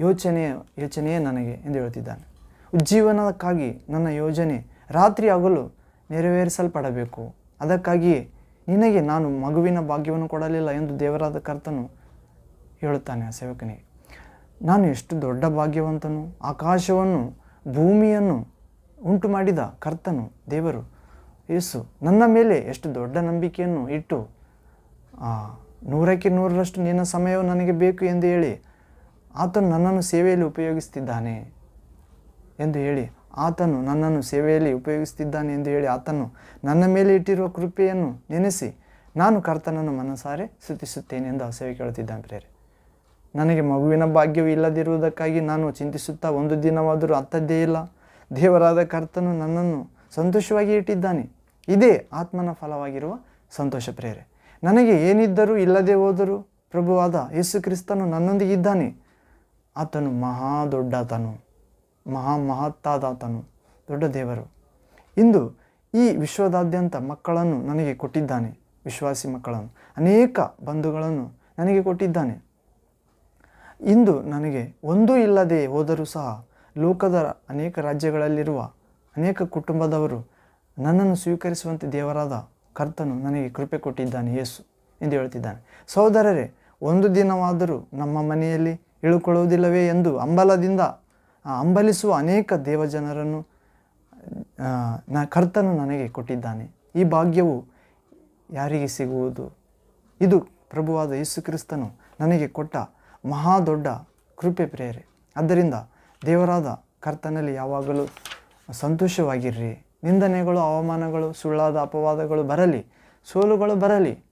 ಯೋಚನೆಯ, ಯೋಚನೆಯೇ ನನಗೆ ಎಂದು ಹೇಳುತ್ತಿದ್ದಾನೆ. ಉಜ್ಜೀವನಕ್ಕಾಗಿ ನನ್ನ ಯೋಜನೆ ರಾತ್ರಿ ಹಗಲು ನೆರವೇರಿಸಲ್ಪಡಬೇಕು. ಅದಕ್ಕಾಗಿಯೇ ನಿನಗೆ ನಾನು ಮಗುವಿನ ಭಾಗ್ಯವನ್ನು ಕೊಡಲಿಲ್ಲ ಎಂದು ದೇವರಾದ ಕರ್ತನು ಹೇಳುತ್ತಾನೆ ಆ ಸೇವಕನಿಗೆ. ನಾನು ಎಷ್ಟು ದೊಡ್ಡ ಭಾಗ್ಯವಂತನು, ಆಕಾಶವನ್ನು, ಭೂಮಿಯನ್ನು ಉಂಟು ಮಾಡಿದ ಕರ್ತನು, ದೇವರು, ಯೇಸು, ನನ್ನ ಮೇಲೆ ಎಷ್ಟು ದೊಡ್ಡ ನಂಬಿಕೆಯನ್ನು ಇಟ್ಟು ನೂರಕ್ಕೆ ನೂರರಷ್ಟು ನಿನ್ನ ಸಮಯವು ನನಗೆ ಬೇಕು ಎಂದು ಹೇಳಿ, ಆತನು ನನ್ನನ್ನು ಸೇವೆಯಲ್ಲಿ ಉಪಯೋಗಿಸ್ತಿದ್ದಾನೆ ಎಂದು ಹೇಳಿ, ಆತನು ನನ್ನನ್ನು ಸೇವೆಯಲ್ಲಿ ಉಪಯೋಗಿಸ್ತಿದ್ದಾನೆ ಎಂದು ಹೇಳಿ, ಆತನು ನನ್ನ ಮೇಲೆ ಇಟ್ಟಿರುವ ಕೃಪೆಯನ್ನು ನೆನೆಸಿ, ನಾನು ಕರ್ತನನ್ನು ಮನಸಾರೆ ಸ್ತುತಿಸುತ್ತೇನೆ ಎಂದು ಆ ಸೇವೆ ಕೇಳುತ್ತಿದ್ದಾನೆ ಪ್ರೇರೆ ನನಗೆ ಮಗುವಿನ ಭಾಗ್ಯವು ಇಲ್ಲದಿರುವುದಕ್ಕಾಗಿ ನಾನು ಚಿಂತಿಸುತ್ತಾ ಒಂದು ದಿನವಾದರೂ ಅತ್ತದ್ದೇ ಇಲ್ಲ. ದೇವರಾದ ಕರ್ತನು ನನ್ನನ್ನು ಸಂತೋಷವಾಗಿ ಇಟ್ಟಿದ್ದಾನೆ. ಇದೇ ಆತ್ಮನ ಫಲವಾಗಿರುವ ಸಂತೋಷ ಪ್ರೇರೆ ನನಗೆ ಏನಿದ್ದರೂ ಇಲ್ಲದೆ ಹೋದರೂ ಪ್ರಭುವಾದ ಯೇಸು ಕ್ರಿಸ್ತನು ನನ್ನೊಂದಿಗೆ ಇದ್ದಾನೆ. ಆತನು ಮಹಾ ದೊಡ್ಡಾತನು. ಮಹಾ ಮಹತ್ತಾದಾತನು. ದೊಡ್ಡ ದೇವರು. ಇಂದು ಈ ವಿಶ್ವದಾದ್ಯಂತ ಮಕ್ಕಳನ್ನು ನನಗೆ ಕೊಟ್ಟಿದ್ದಾನೆ. ವಿಶ್ವಾಸಿ ಮಕ್ಕಳನ್ನು. ಅನೇಕ ಬಂಧುಗಳನ್ನು ನನಗೆ ಕೊಟ್ಟಿದ್ದಾನೆ. ಇಂದು ನನಗೆ ಒಂದೂ ಇಲ್ಲದೆ ಹೋದರೂ ಸಹ ಲೋಕದ ಅನೇಕ ರಾಜ್ಯಗಳಲ್ಲಿರುವ ಅನೇಕ ಕುಟುಂಬದವರು ನನ್ನನ್ನು ಸ್ವೀಕರಿಸುವಂತೆ ದೇವರಾದ ಕರ್ತನು ನನಗೆ ಕೃಪೆ ಕೊಟ್ಟಿದ್ದಾನೆ, ಯೇಸು ಎಂದು ಹೇಳ್ತಿದ್ದಾನೆ. ಸಹೋದರರೇ, ಒಂದು ದಿನವಾದರೂ ನಮ್ಮ ಮನೆಯಲ್ಲಿ ಇಳುಕೊಳ್ಳುವುದಿಲ್ಲವೇ ಎಂದು ಅಂಬಲದಿಂದ ಅಂಬಲಿಸುವ ಅನೇಕ ದೇವಜನರನ್ನು ನ, ಕರ್ತನು ನನಗೆ ಕೊಟ್ಟಿದ್ದಾನೆ. ಈ ಭಾಗ್ಯವು ಯಾರಿಗೆ ಸಿಗುವುದು? ಇದು ಪ್ರಭುವಾದ ಯೇಸು ಕ್ರಿಸ್ತನು ನನಗೆ ಕೊಟ್ಟ ಮಹಾ ದೊಡ್ಡ ಕೃಪೆ ಪ್ರೇರೆ ಆದ್ದರಿಂದ ದೇವರಾದ ಕರ್ತನಲ್ಲಿ ಯಾವಾಗಲೂ ಸಂತೋಷವಾಗಿರ್ರಿ. ನಿಂದನೆಗಳು, ಅವಮಾನಗಳು, ಸುಳ್ಳಾದ ಅಪವಾದಗಳು ಬರಲಿ, ಸೋಲುಗಳು ಬರಲಿ,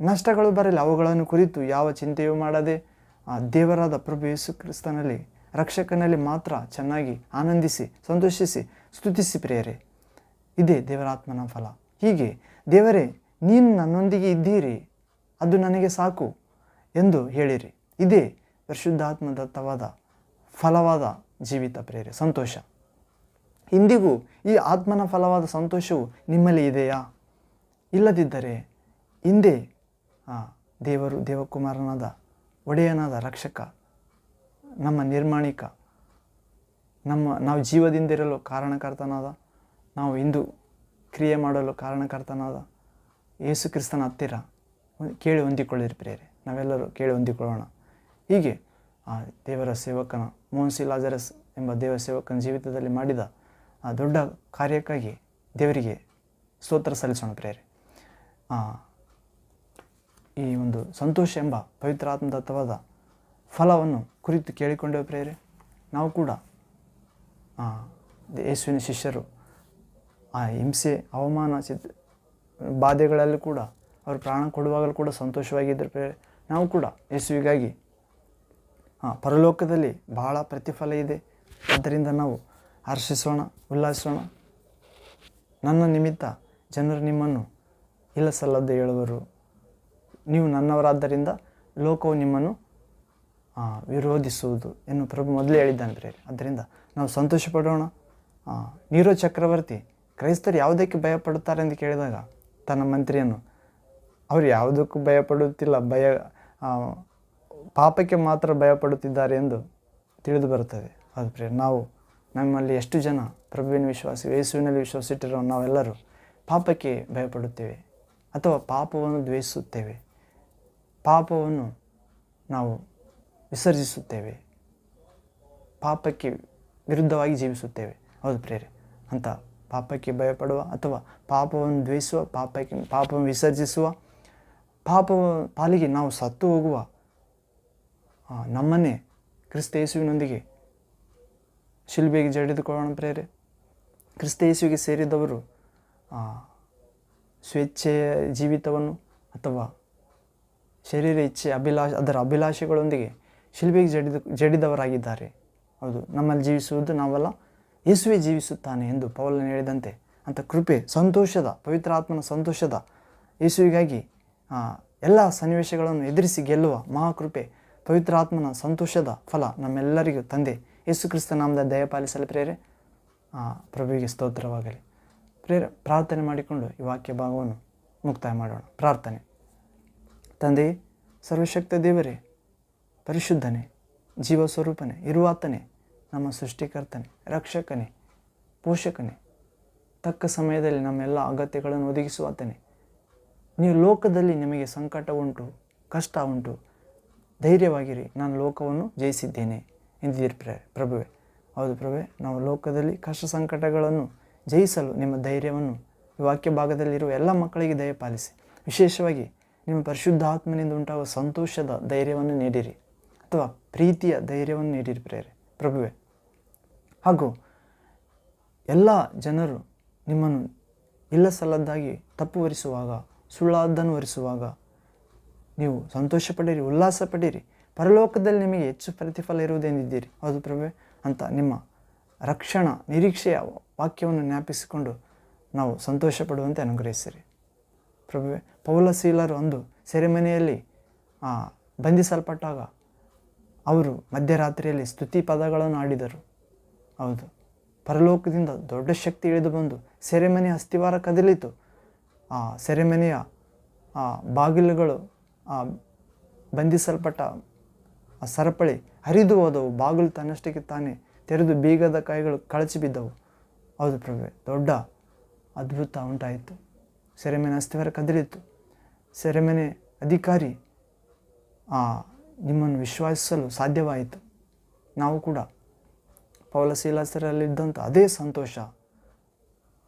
ನಷ್ಟಗಳು ಬರಲಿ, ಅವುಗಳನ್ನು ಕುರಿತು ಯಾವ ಚಿಂತೆಯೂ ಮಾಡದೆ ಆ ದೇವರಾದ ಪ್ರಭು ಯೇಸು ಕ್ರಿಸ್ತನಲ್ಲಿ, ರಕ್ಷಕನಲ್ಲಿ ಮಾತ್ರ ಚೆನ್ನಾಗಿ ಆನಂದಿಸಿ, ಸಂತೋಷಿಸಿ, ಸ್ತುತಿಸಿ ಪ್ರೇರೆ ಇದೇ ದೇವರಾತ್ಮನ ಫಲ. ಹೀಗೆ, ದೇವರೇ, ನೀನು ನನ್ನೊಂದಿಗೆ ಇದ್ದೀರಿ, ಅದು ನನಗೆ ಸಾಕು ಎಂದು ಹೇಳಿರಿ. ಇದೇ ಪರಿಶುದ್ಧಾತ್ಮ ದತ್ತವಾದ ಫಲವಾದ ಜೀವಿತ ಪ್ರೇರೆ ಸಂತೋಷ. ಇಂದಿಗೂ ಈ ಆತ್ಮನ ಫಲವಾದ ಸಂತೋಷವು ನಿಮ್ಮಲ್ಲಿ ಇದೆಯಾ? ಇಲ್ಲದಿದ್ದರೆ ಹಿಂದೆ ದೇವರು, ದೇವಕುಮಾರನಾದ ಒಡೆಯನಾದ ರಕ್ಷಕ, ನಮ್ಮ ನಿರ್ಮಾಣಿಕ, ನಮ್ಮ ನಾವು ಜೀವದಿಂದಿರಲು ಕಾರಣಕರ್ತನಾದ, ನಾವು ಇಂದು ಕ್ರಿಯೆ ಮಾಡಲು ಕಾರಣಕರ್ತನಾದ ಯೇಸು ಕ್ರಿಸ್ತನ ಹತ್ತಿರ ಕೇಳಿ ಹೊಂದಿಕೊಳ್ಳಿರಿ ಪ್ರೇರೆ. ನಾವೆಲ್ಲರೂ ಕೇಳಿ ಹೊಂದಿಕೊಳ್ಳೋಣ. ಹೀಗೆ ಆ ದೇವರ ಸೇವಕನ ಮೋನ್ಸಿ ಲಾಜರಸ್ ಎಂಬ ದೇವರ ಸೇವಕನ ಜೀವಿತದಲ್ಲಿ ಮಾಡಿದ ಆ ದೊಡ್ಡ ಕಾರ್ಯಕ್ಕಾಗಿ ದೇವರಿಗೆ ಸ್ತೋತ್ರ ಸಲ್ಲಿಸೋಣ ಪ್ರೇರೆ ಈ ಒಂದು ಸಂತೋಷ ಎಂಬ ಪವಿತ್ರಾತ್ಮದತ್ತವಾದ ಫಲವನ್ನು ಕುರಿತು ಕೇಳಿಕೊಂಡೇವೆ ಪ್ರೇರೆ ನಾವು ಕೂಡ ಯೇಸುವಿನ ಶಿಷ್ಯರು ಆ ಹಿಂಸೆ, ಅವಮಾನ, ಚಿತ್, ಬಾಧೆಗಳಲ್ಲಿ ಕೂಡ ಅವರು ಪ್ರಾಣ ಕೊಡುವಾಗಲೂ ಕೂಡ ಸಂತೋಷವಾಗಿದ್ದರು ಪ್ರೇರೆ ನಾವು ಕೂಡ ಯೇಸುವಿಗಾಗಿ ಪರಲೋಕದಲ್ಲಿ ಬಹಳ ಪ್ರತಿಫಲ ಇದೆ. ಆದ್ದರಿಂದ ನಾವು ಹರ್ಷಿಸೋಣ ಉಲ್ಲಾಸೋಣ ನನ್ನ ನಿಮಿತ್ತ ಜನರು ನಿಮ್ಮನ್ನು ಇಲ್ಲ ಸಲ್ಲದ್ದು ಹೇಳುವರು. ನೀವು ನನ್ನವರಾದ್ದರಿಂದ ಲೋಕವು ನಿಮ್ಮನ್ನು ವಿರೋಧಿಸುವುದು ಎನ್ನು ಪ್ರಭು ಮೊದಲೇ ಹೇಳಿದ್ದಾನೆ ಪ್ರೇರಿ ಆದ್ದರಿಂದ ನಾವು ಸಂತೋಷ ಪಡೋಣ ನೀರೋ ಚಕ್ರವರ್ತಿ ಕ್ರೈಸ್ತರು ಯಾವುದಕ್ಕೆ ಭಯಪಡುತ್ತಾರೆ ಎಂದು ಕೇಳಿದಾಗ ತನ್ನ ಮಂತ್ರಿಯನ್ನು, ಅವರು ಯಾವುದಕ್ಕೂ ಭಯಪಡುತ್ತಿಲ್ಲ, ಭಯ ಪಾಪಕ್ಕೆ ಮಾತ್ರ ಭಯಪಡುತ್ತಿದ್ದಾರೆ ಎಂದು ತಿಳಿದು ಬರುತ್ತದೆ. ಅದು ಪ್ರಿಯ ನಾವು ನಮ್ಮಲ್ಲಿ ಎಷ್ಟು ಜನ ಪ್ರಭುವಿನ ವಿಶ್ವಾಸಿ, ಯೇಸುವಿನಲ್ಲಿ ವಿಶ್ವಾಸ ಇಟ್ಟಿರೋ ನಾವೆಲ್ಲರೂ ಪಾಪಕ್ಕೆ ಭಯಪಡುತ್ತೇವೆ ಅಥವಾ ಪಾಪವನ್ನು ದ್ವೇಷಿಸುತ್ತೇವೆ. ಪಾಪವನ್ನು ನಾವು ವಿಸರ್ಜಿಸುತ್ತೇವೆ. ಪಾಪಕ್ಕೆ ವಿರುದ್ಧವಾಗಿ ಜೀವಿಸುತ್ತೇವೆ. ಹೌದು ಪ್ರೇರೆ ಅಂತ ಪಾಪಕ್ಕೆ ಭಯಪಡುವ ಅಥವಾ ಪಾಪವನ್ನು ದ್ವೇಷಿಸುವ, ಪಾಪಕ್ಕೆ ಪಾಪವನ್ನು ವಿಸರ್ಜಿಸುವ ಪಾಪ ಪಾಲಿಗೆ ನಾವು ಸತ್ತು ಹೋಗುವ ನಮ್ಮನ್ನೇ ಕ್ರಿಸ್ತ ಯೇಸುವಿನೊಂದಿಗೆ ಶಿಲ್ಬೆಗೆ ಜಡಿದುಕೊಳ್ಳೋಣ ಪ್ರೇರೆ ಕ್ರಿಸ್ತ ಯೇಸುವಿಗೆ ಸೇರಿದವರು ಸ್ವೇಚ್ಛೆಯ ಜೀವಿತವನ್ನು ಅಥವಾ ಶರೀರ ಇಚ್ಛೆ ಅಭಿಲಾಷ, ಅದರ ಅಭಿಲಾಷೆಗಳೊಂದಿಗೆ ಶಿಲ್ಬೆಗೆ ಜಡಿದು, ಜಡಿದವರಾಗಿದ್ದಾರೆ. ಹೌದು, ನಮ್ಮಲ್ಲಿ ಜೀವಿಸುವುದು ನಾವಲ್ಲ, ಯೇಸುವೆ ಜೀವಿಸುತ್ತಾನೆ ಎಂದು ಪೌಲನು ಹೇಳಿದಂತೆ ಅಂಥ ಕೃಪೆ, ಸಂತೋಷದ ಪವಿತ್ರಾತ್ಮನ ಸಂತೋಷದ ಯೇಸುವಿಗಾಗಿ ಎಲ್ಲ ಸನ್ನಿವೇಶಗಳನ್ನು ಎದುರಿಸಿ ಗೆಲ್ಲುವ ಮಹಾಕೃಪೆ ಪವಿತ್ರಾತ್ಮನ ಸಂತೋಷದ ಫಲ ನಮ್ಮೆಲ್ಲರಿಗೂ ತಂದೆ. ಯೇಸು ಕ್ರಿಸ್ತ ನಾಮದ ದಯಪಾಲಿಸಲು ಪ್ರೇರೆ ಆ, ಪ್ರಭುವಿಗೆ ಸ್ತೋತ್ರವಾಗಲಿ. ಪ್ರೇರ ಪ್ರಾರ್ಥನೆ ಮಾಡಿಕೊಂಡು ಈ ವಾಕ್ಯ ಭಾಗವನ್ನು ಮುಕ್ತಾಯ ಮಾಡೋಣ. ಪ್ರಾರ್ಥನೆ. ತಂದೆ ಸರ್ವಶಕ್ತ ದೇವರೇ ಪರಿಶುದ್ಧನೇ ಜೀವ ಸ್ವರೂಪನೇ ಇರುವಾತನೇ ನಮ್ಮ ಸೃಷ್ಟಿಕರ್ತನೆ ರಕ್ಷಕನೇ ಪೋಷಕನೇ ತಕ್ಕ ಸಮಯದಲ್ಲಿ ನಮ್ಮೆಲ್ಲ ಅಗತ್ಯಗಳನ್ನು ಒದಗಿಸುವಾತನೇ ನೀವು ಲೋಕದಲ್ಲಿ ನಿಮಗೆ ಸಂಕಟ ಉಂಟು ಕಷ್ಟ ಉಂಟು ಧೈರ್ಯವಾಗಿರಿ. ನಾನು ಲೋಕವನ್ನು ಜಯಿಸಿದ್ದೇನೆ ಎಂದಿದ್ದೀರಿ ಪ್ರ, ಪ್ರಭುವೆ. ಹೌದು ಪ್ರಭುವೆ, ನಾವು ಲೋಕದಲ್ಲಿ ಕಷ್ಟ ಸಂಕಟಗಳನ್ನು ಜಯಿಸಲು ನಿಮ್ಮ ಧೈರ್ಯವನ್ನು ವಾಕ್ಯ ಭಾಗದಲ್ಲಿರುವ ಎಲ್ಲ ಮಕ್ಕಳಿಗೆ ದಯಪಾಲಿಸಿ ವಿಶೇಷವಾಗಿ ನಿಮ್ಮ ಪರಿಶುದ್ಧ ಆತ್ಮನಿಂದ ಉಂಟಾಗುವ ಸಂತೋಷದ ಧೈರ್ಯವನ್ನು ನೀಡಿರಿ ಅಥವಾ ಪ್ರೀತಿಯ ಧೈರ್ಯವನ್ನು ನೀಡಿರಿ ಪ್ರೇರೆ ಪ್ರಭುವೆ, ಹಾಗೂ ಎಲ್ಲ ಜನರು ನಿಮ್ಮನ್ನು ಇಲ್ಲ ಸಲ್ಲದ್ದಾಗಿ ತಪ್ಪು ವರಿಸುವಾಗ ಸುಳ್ಳಾದ್ದನ್ನು ಹೊರಿಸುವಾಗ ನೀವು ಸಂತೋಷ ಪಡಿರಿ ಉಲ್ಲಾಸ ಪಡೀರಿ ಪರಲೋಕದಲ್ಲಿ ನಿಮಗೆ ಹೆಚ್ಚು ಪ್ರತಿಫಲ ಇರುವುದೆಂದಿದ್ದೀರಿ ಹೌದು ಪ್ರಭೆ ಅಂತ ನಿಮ್ಮ ರಕ್ಷಣಾ, ನಿರೀಕ್ಷೆಯ ವಾಕ್ಯವನ್ನು ಜ್ಞಾಪಿಸಿಕೊಂಡು ನಾವು ಸಂತೋಷ ಪಡುವಂತೆ ಅನುಗ್ರಹಿಸಿರಿ. ಪ್ರಭುವೆ ಪೌಲಶೀಲರು ಅಂದು ಸೆರೆಮನೆಯಲ್ಲಿ ಬಂಧಿಸಲ್ಪಟ್ಟಾಗ ಅವರು ಮಧ್ಯರಾತ್ರಿಯಲ್ಲಿ ಸ್ತುತಿ ಪದಗಳನ್ನು ಆಡಿದರು. ಹೌದು. ಪರಲೋಕದಿಂದ ದೊಡ್ಡ ಶಕ್ತಿ ಇಳಿದು ಬಂದು ಸೆರೆಮನೆಯ ಅಸ್ಥಿವಾರ ಕದಲಿತು. ಆ, ಸೆರೆಮನೆಯ ಬಾಗಿಲುಗಳು ಬಂಧಿಸಲ್ಪಟ್ಟ ಆ ಸರಪಳಿ ಹರಿದು ಹೋದವು. ಬಾಗಿಲು ತನ್ನಷ್ಟಕ್ಕೆ ತಾನೇ ತೆರೆದು ಬೀಗದ ಕೈಗಳು ಕಳಚಿ ಬಿದ್ದವು. ಹೌದು ಪ್ರಭೆ ದೊಡ್ಡ ಅದ್ಭುತ ಉಂಟಾಯಿತು. ಸೆರೆಮನೆ ಅಸ್ಥಿವಾರ ಕದಲಿತು ಸೆರೆಮನೆ ಅಧಿಕಾರಿ ಆ, ನಿಮ್ಮನ್ನು ವಿಶ್ವಾಸಿಸಲು ಸಾಧ್ಯವಾಯಿತು. ನಾವು ಕೂಡ ಪೌಲಶೀಲಾಸರಲ್ಲಿದ್ದಂಥ ಅದೇ ಸಂತೋಷ.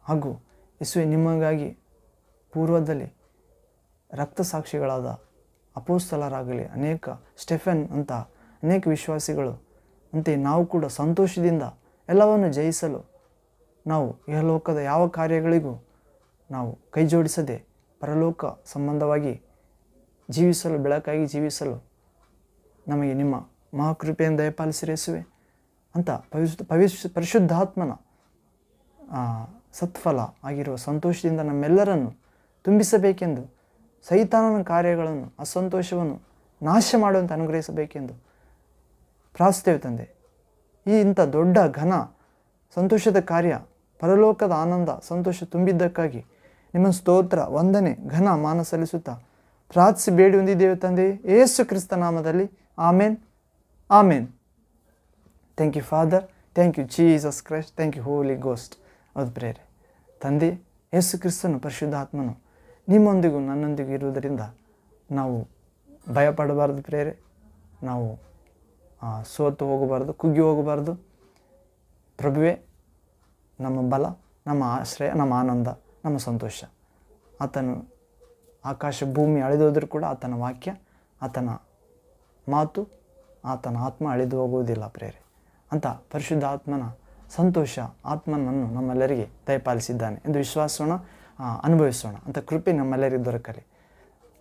ಹಾಗೂ ಯೇಸುವೆ ನಿಮಗಾಗಿ ಪೂರ್ವದಲ್ಲಿ ರಕ್ತಸಾಕ್ಷಿಗಳಾದ ಅಪೋಸ್ತಲರಾಗಲಿ, ಅನೇಕ ಸ್ಟೆಫೆನ್ ಅಂತ ಅನೇಕ ವಿಶ್ವಾಸಿಗಳು ಅಂತೆ ನಾವು ಕೂಡ ಸಂತೋಷದಿಂದ ಎಲ್ಲವನ್ನು ಜಯಿಸಲು ನಾವು ಇಹಲೋಕದ ಯಾವ ಕಾರ್ಯಗಳಿಗೂ ನಾವು ಕೈ ಜೋಡಿಸದೆ ಪರಲೋಕ ಸಂಬಂಧವಾಗಿ ಜೀವಿಸಲು, ಬೆಳಕಾಗಿ ಜೀವಿಸಲು ನಮಗೆ ನಿಮ್ಮ ಮಹಾಕೃಪೆಯನ್ನು ದಯಪಾಲಿಸಿರೇಸುವೆ ಅಂತ ಪವಿಶ್, ಪರಿಶುದ್ಧಾತ್ಮನ ಸತ್ಫಲ ಆಗಿರುವ ಸಂತೋಷದಿಂದ ನಮ್ಮೆಲ್ಲರನ್ನು ತುಂಬಿಸಬೇಕೆಂದು ಸೈತಾನನ ಕಾರ್ಯಗಳನ್ನು, ಅಸಂತೋಷವನ್ನು ನಾಶ ಮಾಡುವಂತೆ ಅನುಗ್ರಹಿಸಬೇಕೆಂದು ಪ್ರಾರ್ಥಿಸ್ತೇವೆ ತಂದೆ. ಈ ಇಂಥ ದೊಡ್ಡ ಘನ ಸಂತೋಷದ ಕಾರ್ಯ, ಪರಲೋಕದ ಆನಂದ, ಸಂತೋಷ ತುಂಬಿದ್ದಕ್ಕಾಗಿ ನಿಮ್ಮ ಸ್ತೋತ್ರ, ವಂದನೆ, ಘನ ಮಾನ ಸಲ್ಲಿಸುತ್ತಾ ಪ್ರಾರ್ಥಿಸಿ ಬೇಡಿ ಹೊಂದಿದ್ದೇವೆ ತಂದೆ. ಏಸು ಕ್ರಿಸ್ತ ನಾಮದಲ್ಲಿ amen amen. Thank you father thank you Jesus Christ thank you Holy Ghost ಅದು ಪ್ರೇರೆ. ತಂದೆ ಯೇಸು ಕ್ರಿಸ್ತನು ಪರಿಶುದ್ಧಾತ್ಮನು. ನಿಮ್ಮೊಂದಿಗೂ ನನ್ನೊಂದಿಗೂ ಇರುವುದರಿಂದ ನಾವು ಭಯಪಡಬಾರ್ದು ಪ್ರೇರೆ. ನಾವು ಸೋತು ಹೋಗಬಾರ್ದು, ಕುಗ್ಗಿ ಹೋಗಬಾರ್ದು. ಪ್ರಭುವೆ, ನಮ್ಮ ಬಲ, ನಮ್ಮ ಆಶ್ರಯ, ನಮ್ಮ ಆನಂದ, ನಮ್ಮ ಸಂತೋಷ. ಆತನು ಆಕಾಶ ಭೂಮಿ ಅಳಿದೋದ್ರೂ ಕೂಡ ಆತನ ವಾಕ್ಯ, ಆತನ ಮಾತು, ಆತನ ಆತ್ಮ ಅಳಿದು ಹೋಗುವುದಿಲ್ಲ ಪ್ರೇರೆ. ಅಂತ ಪರಿಶುದ್ಧ ಆತ್ಮನ ಸಂತೋಷ ಆತ್ಮನನ್ನು ನಮ್ಮೆಲ್ಲರಿಗೆ ದಯಪಾಲಿಸಿದ್ದಾನೆ. ಎಂದು ವಿಶ್ವಾಸೋಣ. ಅನುಭವಿಸೋಣ ಅಂತ ಕೃಪೆ ನಮ್ಮೆಲ್ಲರಿಗೆ ದೊರಕಲಿ.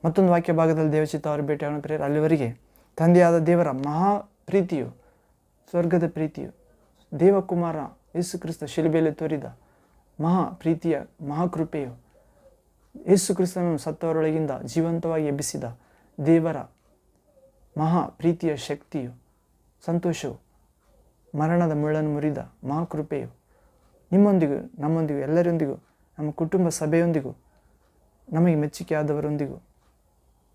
ಮತ್ತೊಂದು ವಾಕ್ಯ ಭಾಗದಲ್ಲಿ ದೇವಚಿತ್ತ ಅವರು ಭೇಟಿಯಾಗೋಣ ಪ್ರೇರ ಅಲ್ಲಿವರಿಗೆ ತಂದೆಯಾದ ದೇವರ ಮಹಾ ಪ್ರೀತಿಯು, ಸ್ವರ್ಗದ ಪ್ರೀತಿಯು, ದೇವಕುಮಾರ ಯೇಸು ಕ್ರಿಸ್ತ ಶಿಲುಬೆಯಲ್ಲಿ ತೋರಿದ ಮಹಾ ಪ್ರೀತಿಯ ಮಹಾಕೃಪೆಯು ಯೇಸು ಕ್ರಿಸ್ತನನ್ನು ಸತ್ತವರೊಳಗಿಂದ ಜೀವಂತವಾಗಿ ಎಬ್ಬಿಸಿದ ದೇವರ ಮಹಾ ಪ್ರೀತಿಯ ಶಕ್ತಿಯು, ಸಂತೋಷವು, ಮರಣದ ಮುಳ್ಳನ್ನು ಮುರಿದ ಮಹಾಕೃಪೆಯು ನಿಮ್ಮೊಂದಿಗೂ, ನಮ್ಮೊಂದಿಗೂ, ಎಲ್ಲರೊಂದಿಗೂ ನಮ್ಮ ಕುಟುಂಬ ಸಭೆಯೊಂದಿಗೂ ನಮಗೆ ಮೆಚ್ಚುಗೆಯಾದವರೊಂದಿಗೂ,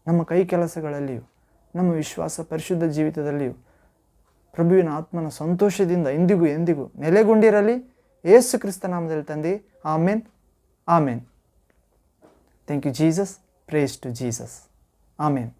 ನಮ್ಮ ಕೈ ಕೆಲಸಗಳಲ್ಲಿಯೂ, ನಮ್ಮ ವಿಶ್ವಾಸ ಪರಿಶುದ್ಧ ಜೀವಿತದಲ್ಲಿಯೂ, ಪ್ರಭುವಿನ ಆತ್ಮನ ಸಂತೋಷದಿಂದ ಎಂದಿಗೂ ಎಂದಿಗೂ ನೆಲೆಗೊಂಡಿರಲಿ. ಏಸು ಕ್ರಿಸ್ತ ನಾಮದಲ್ಲಿ ತಂದೆ, amen amen. Thank you Jesus praise to Jesus amen.